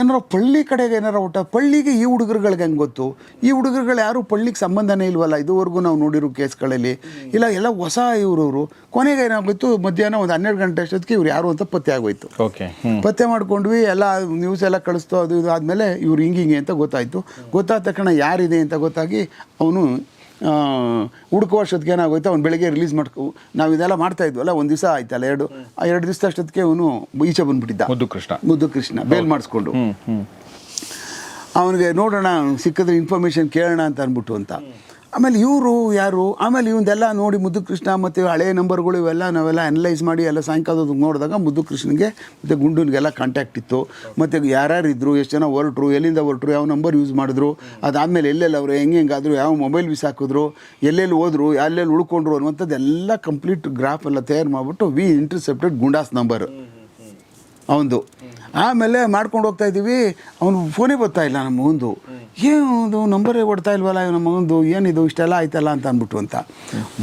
ಏನಾರ ಪಳ್ಳಿ ಕಡೆಗೆ ಏನಾರ ಊಟ ಪಳ್ಳಿಗೆ ಈ ಹುಡುಗರುಗಳಿಗೆ ಹೆಂಗೆ ಗೊತ್ತು? ಈ ಹುಡುಗರುಗಳು ಯಾರು ಪಳ್ಳಿಗೆ ಸಂಬಂಧನೇ ಇಲ್ವಲ್ಲ? ಇದುವರೆಗೂ ನಾವು ನೋಡಿರೋ ಕೇಸ್ಗಳಲ್ಲಿ. ಇಲ್ಲ ಎಲ್ಲ ಹೊಸ ಇವ್ರವರು. ಕೊನೆಗೆ ಏನಾಗೋಯ್ತು? ಮಧ್ಯಾಹ್ನ ಒಂದು ಹನ್ನೆರಡು ಗಂಟೆ ಅಷ್ಟೊತ್ತಿಗೆ ಇವ್ರು ಯಾರು ಅಂತ ಪತ್ತೆ ಆಗೋಯ್ತು. ಓಕೆ ಪತ್ತೆ ಮಾಡ್ಕೊಂಡ್ವಿ ಎಲ್ಲ ನ್ಯೂಸ್ ಎಲ್ಲ ಕಳಿಸ್ತು ಅದು ಇದು ಆದಮೇಲೆ ಇವ್ರು ಹಿಂಗೆ ಹಿಂಗೆ ಅಂತ ಗೊತ್ತಾಯಿತು. ಗೊತ್ತಾದ ತಕ್ಷಣ ಯಾರಿದೆ ಅಂತ ಗೊತ್ತಾಗಿ ಅವನು ಹುಡುಕುವ ಅಷ್ಟೊತ್ತಿಗೆ ಏನಾಗೋಯ್ತು? ಅವ್ನು ಬೆಳಗ್ಗೆ ರಿಲೀಸ್ ಮಾಡ್ಕೊ ನಾವು ಇದೆಲ್ಲ ಮಾಡ್ತಾ ಇದ್ವಲ್ಲ ಒಂದು ದಿವಸ ಆಯ್ತಲ್ಲ ಎರಡು. ಆ ಎರಡು ದಿವಸ ಅಷ್ಟೊತ್ತಿಗೆ ಅವನು ಈಚೆ ಬಂದ್ಬಿಟ್ಟಿದ್ದ. ಮುದ್ದು ಕೃಷ್ಣ ಮುದ್ದು ಕೃಷ್ಣ ಬೇಲ್ ಮಾಡಿಸ್ಕೊಂಡು ಅವನಿಗೆ ನೋಡೋಣ ಸಿಕ್ಕಿದ್ರೆ ಇನ್ಫಾರ್ಮೇಷನ್ ಕೇಳೋಣ ಅಂತ ಅಂದ್ಬಿಟ್ಟು ಅಂತ. ಆಮೇಲೆ ಇವರು ಯಾರು? ಆಮೇಲೆ ಇವನ್ನೆಲ್ಲ ನೋಡಿ ಮುದ್ದು ಕೃಷ್ಣ ಮತ್ತು ಹಳೆಯ ನಂಬರ್ಗಳು ಇವೆಲ್ಲ ನಾವೆಲ್ಲ ಅನಲೈಸ್ ಮಾಡಿ ಎಲ್ಲ ಸಾಯಂಕಾಲದ ನೋಡಿದಾಗ ಮುದ್ದು ಕೃಷ್ಣನಿಗೆ ಮತ್ತು ಗುಂಡುನಿಗೆಲ್ಲ ಕಾಂಟ್ಯಾಕ್ಟ್ ಇತ್ತು. ಮತ್ತು ಯಾರ್ಯಾರು ಇದ್ದರು ಎಷ್ಟು ಜನ ಹೊರಟ್ರು, ಎಲ್ಲಿಂದ ಹೊರಟ್ರು, ಯಾವ ನಂಬರ್ ಯೂಸ್ ಮಾಡಿದ್ರು, ಅದಾದಮೇಲೆ ಎಲ್ಲೆಲ್ಲಿ ಅವರು ಹೆಂಗೆ ಹೆಂಗಾದ್ರು ಯಾವ ಮೊಬೈಲ್ ಬಿಸಾಕಿದ್ರು ಎಲ್ಲೆಲ್ಲಿ ಹೋದ್ರು ಎಲ್ಲೆಲ್ಲಿ ಉಳ್ಕೊಂಡ್ರು ಅನ್ನುವಂಥದ್ದೆಲ್ಲ ಕಂಪ್ಲೀಟ್ ಗ್ರಾಫ್ ಎಲ್ಲ ತಯಾರು ಮಾಡಿಬಿಟ್ಟು ವಿ ಇಂಟರ್ಸೆಪ್ಟೆಡ್ ಗುಂಡಾಸ್ ನಂಬರ್ ಅವನದು ಆಮೇಲೆ ಮಾಡ್ಕೊಂಡು ಹೋಗ್ತಾ ಇದ್ದೀವಿ. ಅವನು ಫೋನೇ ಬರ್ತಾ ಇಲ್ಲ ನಮ್ಮ ಮಗಂದು. ಏನು ನಂಬರೇ ಕೊಡ್ತಾ ಇಲ್ವಲ್ಲ ನಮ್ಮ ಮಗಂದು? ಏನಿದು? ಇಷ್ಟೆಲ್ಲ ಆಯ್ತಲ್ಲ ಅಂತ ಅಂದ್ಬಿಟ್ಟು ಅಂತ.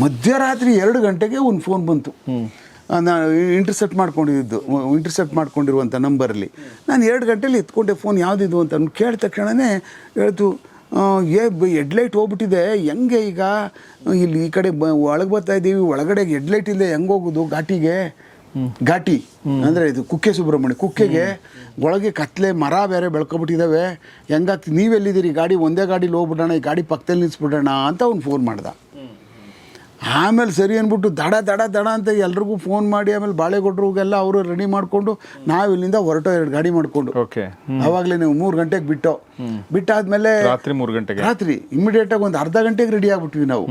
ಮಧ್ಯರಾತ್ರಿ ಎರಡು ಗಂಟೆಗೆ ಒಂದು ಫೋನ್ ಬಂತು. ನಾನು ಇಂಟರ್ಸೆಪ್ಟ್ ಮಾಡ್ಕೊಂಡಿದ್ದು ಇಂಟರ್ಸೆಪ್ಟ್ ಮಾಡ್ಕೊಂಡಿರುವಂಥ ನಂಬರಲ್ಲಿ ನಾನು ಎರಡು ಗಂಟೆಲಿ ಎತ್ಕೊಂಡೆ ಫೋನ್ ಯಾವುದಿದು ಅಂತ ಕೇಳಿದ ತಕ್ಷಣವೇ ಹೇಳ್ತು ಏ ಹೆಡ್ಲೈಟ್ ಹೋಗ್ಬಿಟ್ಟಿದೆ. ಹೆಂಗೆ ಈಗ? ಇಲ್ಲಿ ಈ ಕಡೆ ಬ, ಒಳಗೆ ಬರ್ತಾ ಇದ್ದೀವಿ ಒಳಗಡೆ ಹೆಡ್ಲೈಟ್ ಇಲ್ಲದೆ ಹೆಂಗೆ ಹೋಗೋದು ಘಾಟಿಗೆ? ಘಾಟಿ. ಅಂದರೆ ಇದು ಕುಕ್ಕೆ ಸುಬ್ರಹ್ಮಣ್ಯ. ಕುಕ್ಕೆಗೆ ಒಳಗೆ ಕತ್ಲೆ ಮರ ಬೇರೆ ಬೆಳ್ಕೊಬಿಟ್ಟಿದ್ದಾವೆ ಹೆಂಗಾಗ್ತಿ ನೀವೆಲ್ಲಿದ್ದೀರಿ? ಗಾಡಿ ಒಂದೇ ಗಾಡೀಲಿ ಹೋಗ್ಬಿಡೋಣ ಈ ಗಾಡಿ ಪಕ್ಕದಲ್ಲಿ ನಿಲ್ಸ್ಬಿಡೋಣ ಅಂತ ಅವ್ನು ಫೋನ್ ಮಾಡ್ದ. ಆಮೇಲೆ ಸರಿ ಅಂದ್ಬಿಟ್ಟು ದಡ ದಡ ದಡ ಅಂತ ಎಲ್ರಿಗೂ ಫೋನ್ ಮಾಡಿ ಆಮೇಲೆ ಬಾಳೆಗೊಡ್ರಿಗೆಲ್ಲ ಅವರು ರೆಡಿ ಮಾಡಿಕೊಂಡು ನಾವು ಇಲ್ಲಿಂದ ಹೊರಟೋ ಎರಡು ಗಾಡಿ ಮಾಡಿಕೊಂಡು. ಓಕೆ ಅವಾಗಲೇ ನೀವು ಮೂರು ಗಂಟೆಗೆ ಬಿಟ್ಟೋ. ಬಿಟ್ಟಾದ್ಮೇಲೆ ರಾತ್ರಿ ಮೂರು ಗಂಟೆಗೆ. ರಾತ್ರಿ ಇಮಿಡಿಯೇಟಾಗಿ ಒಂದು ಅರ್ಧ ಗಂಟೆಗೆ ರೆಡಿ ಆಗ್ಬಿಟ್ವಿ ನಾವು.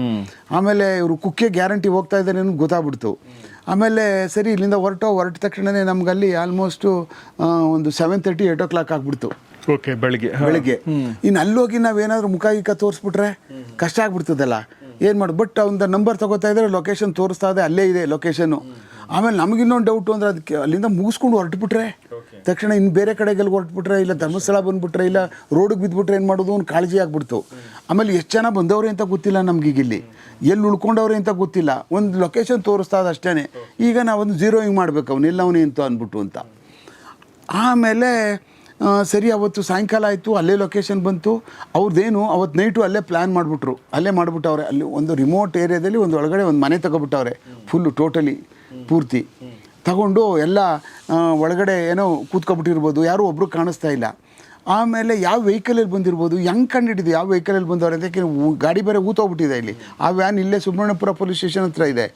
ಆಮೇಲೆ ಇವರು ಕುಕ್ಕೆ ಗ್ಯಾರಂಟಿ ಹೋಗ್ತಾ ಇದ್ದಾರೆ ಗೊತ್ತಾಗ್ಬಿಡ್ತು. ಆಮೇಲೆ ಸರಿ ಇಲ್ಲಿಂದ ಹೊರಟೋ ಹೊರಟ ತಕ್ಷಣವೇ ನಮ್ಗಲ್ಲಿ ಆಲ್ಮೋಸ್ಟು ಒಂದು seven thirty eight o'clock ಆಗ್ಬಿಡ್ತು. ಓಕೆ ಬೆಳಿಗ್ಗೆ. ಬೆಳಿಗ್ಗೆ. ಇನ್ನು ಅಲ್ಲೋಗಿ ನಾವೇನಾದರೂ ಮುಖ ಗೀಕ ತೋರಿಸ್ಬಿಟ್ರೆ ಕಷ್ಟ ಆಗ್ಬಿಡ್ತದಲ್ಲ. ಏನು ಮಾಡಿ ಬಟ್ ಅವ್ನ ನಂಬರ್ ತಗೋತಾ ಇದ್ರೆ ಲೊಕೇಶನ್ ತೋರಿಸ್ತಾ ಇದೆ ಅಲ್ಲೇ ಇದೆ ಲೊಕೇಶನ್ನು ಆಮೇಲೆ ನಮಗಿನ್ನೊಂದು ಡೌಟು ಅಂದ್ರೆ ಅದಕ್ಕೆ ಅಲ್ಲಿಂದ ಮುಗಿಸ್ಕೊಂಡು ಹೊರಟ್ಬಿಟ್ರೆ ತಕ್ಷಣ ಇನ್ನು ಬೇರೆ ಕಡೆಗೆಲ್ಲ ಹೊರಟ್ಬಿಟ್ರೆ ಇಲ್ಲ ಧರ್ಮಸ್ಥಳ ಬಂದ್ಬಿಟ್ರೆ ಇಲ್ಲ ರೋಡಿಗೆ ಬಿದ್ದುಬಿಟ್ರೆ ಏನು ಮಾಡೋದು? ಒಂದು ಕಾಳಜಿ ಆಗ್ಬಿಡ್ತು. ಆಮೇಲೆ ಎಷ್ಟು ಜನ ಬಂದವ್ರೆ ಅಂತ ಗೊತ್ತಿಲ್ಲ ನಮ್ಗೀಗ ಇಲ್ಲಿ ಎಲ್ಲಿ ಉಳ್ಕೊಂಡವ್ರೆ ಅಂತ ಗೊತ್ತಿಲ್ಲ. ಒಂದು ಲೊಕೇಶನ್ ತೋರಿಸ್ತಾ ಅದು ಅಷ್ಟೇ ಈಗ ನಾವೊಂದು ಝೀರೋಯಿಂಗ್ ಮಾಡ್ಬೇಕು. ಅವನು ಎಲ್ಲವನೇ ಅಂತ ಅಂದ್ಬಿಟ್ಟು ಅಂತ. ಆಮೇಲೆ ಸರಿ, ಅವತ್ತು ಸಾಯಂಕಾಲ ಆಯಿತು, ಅಲ್ಲೇ ಲೊಕೇಶನ್ ಬಂತು. ಅವ್ರದ್ದೇನು ಅವತ್ತು ನೈಟು ಅಲ್ಲೇ ಪ್ಲ್ಯಾನ್ ಮಾಡಿಬಿಟ್ರು. ಅಲ್ಲೇ ಮಾಡಿಬಿಟ್ಟವ್ರೆ. ಅಲ್ಲಿ ಒಂದು ರಿಮೋಟ್ ಏರಿಯಾದಲ್ಲಿ ಒಂದು ಒಳಗಡೆ ಒಂದು ಮನೆ ತಗೊಬಿಟ್ಟವ್ರೆ. ಫುಲ್ಲು ಟೋಟಲಿ ಪೂರ್ತಿ. ತಗೊಂಡು ಎಲ್ಲ ಒಳಗಡೆ ಏನೋ ಕೂತ್ಕೊಬಿಟ್ಟಿರ್ಬೋದು. ಯಾರೂ ಒಬ್ಬರು ಕಾಣಿಸ್ತಾ ಇಲ್ಲ. ಆಮೇಲೆ ಯಾವ ವೆಹಿಕಲಲ್ಲಿ ಬಂದಿರ್ಬೋದು ಹೆಂಗೆ ಕಂಡಿಡಿದು ಯಾವ ವೆಹಿಕಲಲ್ಲಿ ಬಂದವ್ರೆ ಅಂತ ಯಾಕೆ ಗಾಡಿ ಬೇರೆ ಊತೋಗ್ಬಿಟ್ಟಿದೆ ಇಲ್ಲಿ. ಆ ವ್ಯಾನ್ ಇಲ್ಲೇ ಸುಬ್ರಹ್ಮಣ್ಯಪುರ ಪೊಲೀಸ್ ಸ್ಟೇಷನ್ ಹತ್ರ ಇದೆ.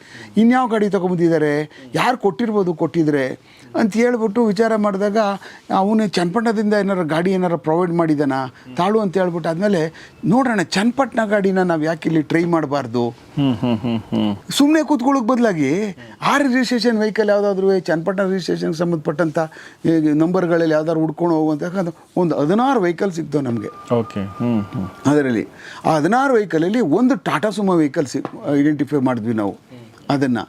ಇನ್ಯಾವ ಗಾಡಿ ತೊಗೊಂಬಂದಿದ್ದಾರೆ ಯಾರು ಕೊಟ್ಟಿರ್ಬೋದು ಕೊಟ್ಟಿದ್ರೆ? ಅಂತ ಹೇಳ್ಬಿಟ್ಟು ವಿಚಾರ ಮಾಡಿದಾಗ ಅವನು ಚನ್ನಪಟ್ಟಣದಿಂದ ಏನಾರು ಗಾಡಿ ಏನಾರು ಪ್ರೊವೈಡ್ ಮಾಡಿದಾನ? ತಾಳು ಅಂತ ಹೇಳ್ಬಿಟ್ಟು ಆದಮೇಲೆ ನೋಡೋಣ ಚನ್ನಪಟ್ಟಣ ಗಾಡಿನ ನಾವು ಯಾಕೆ ಇಲ್ಲಿ ಟ್ರೈ ಮಾಡಬಾರ್ದು? ಸುಮ್ಮನೆ ಕೂತ್ಕೊಳ್ಳೋಕೆ ಬದಲಾಗಿ ಆ ರಿಜಿಸ್ಟ್ರೇಷನ್ ವೆಹಿಕಲ್ ಯಾವುದಾದ್ರೂ ಚನ್ನಪಟ್ಟಣ ರಿಜಿಸ್ಟ್ರೇಷನ್ಗೆ ಸಂಬಂಧಪಟ್ಟಂಥ ನಂಬರ್ಗಳಲ್ಲಿ ಯಾವ್ದಾದ್ರು ಹುಡ್ಕೊಂಡು ಹೋಗುವಂತ ಒಂದು ಹದಿನಾರು ವೆಹಿಕಲ್ ಸಿಕ್ತು ನಮಗೆ. ಓಕೆ ಅದರಲ್ಲಿ. ಆ ಹದಿನಾರು ವೆಹಿಕಲಲ್ಲಿ ಒಂದು ಟಾಟಾ ಸುಮೋ ವೆಹಿಕಲ್ ಸಿ ಐಡೆಂಟಿಫೈ ಮಾಡಿದ್ವಿ ನಾವು. ಅದನ್ನು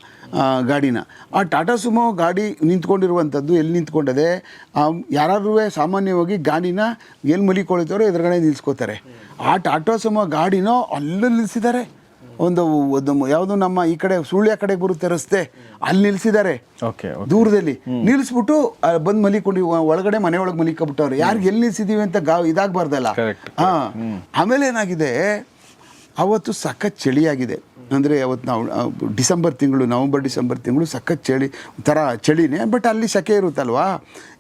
ಗಾಡಿನ. ಆ ಟಾಟಾ ಸುಮೋ ಗಾಡಿ ನಿಂತ್ಕೊಂಡಿರುವಂಥದ್ದು ಎಲ್ಲಿ ನಿಂತ್ಕೊಂಡಿದೆ ಯಾರಾದ್ರೂ ಸಾಮಾನ್ಯವಾಗಿ ಗಾಡಿನ ಎಲ್ಲಿ ಮಲಿಕೊಳ್ತಾರೋ ಎದುರುಗಡೆ ನಿಲ್ಸ್ಕೋತಾರೆ. ಆ ಟಾಟಾ ಸುಮೋ ಗಾಡಿನೋ ಅಲ್ಲಲ್ಲಿ ನಿಲ್ಲಿಸಿದ್ದಾರೆ ಒಂದು ಒಂದು ಯಾವುದು ನಮ್ಮ ಈ ಕಡೆ ಸುಳ್ಯ ಕಡೆ ಬರುತ್ತೆ ರಸ್ತೆ ಅಲ್ಲಿ ನಿಲ್ಸಿದ್ದಾರೆ. ಓಕೆ ದೂರದಲ್ಲಿ. ನಿಲ್ಸ್ಬಿಟ್ಟು ಬಂದು ಮಲಿಕೊಂಡು ಒಳಗಡೆ ಮನೆ ಒಳಗೆ ಮಲಿಕೊಬಿಟ್ಟವ್ರೆ ಯಾರಿಗೆ ಎಲ್ಲಿ ನಿಲ್ಸಿದೀವಿ ಅಂತ ಗಾ ಇದಾಗಬಾರ್ದಲ್ಲ. ಹಾ. ಆಮೇಲೆ ಏನಾಗಿದೆ ಅವತ್ತು ಸಖತ್ ಚಳಿಯಾಗಿದೆ. ಅಂದರೆ ಅವತ್ತು ನಾವು ಡಿಸೆಂಬರ್ ತಿಂಗಳು ನವಂಬರ್ ಡಿಸೆಂಬರ್ ತಿಂಗಳು ಸಖತ್ ಚಳಿ ಥರ ಚಳಿನೇ ಬಟ್ ಅಲ್ಲಿ ಸೆಕೆ ಇರುತ್ತಲ್ವಾ?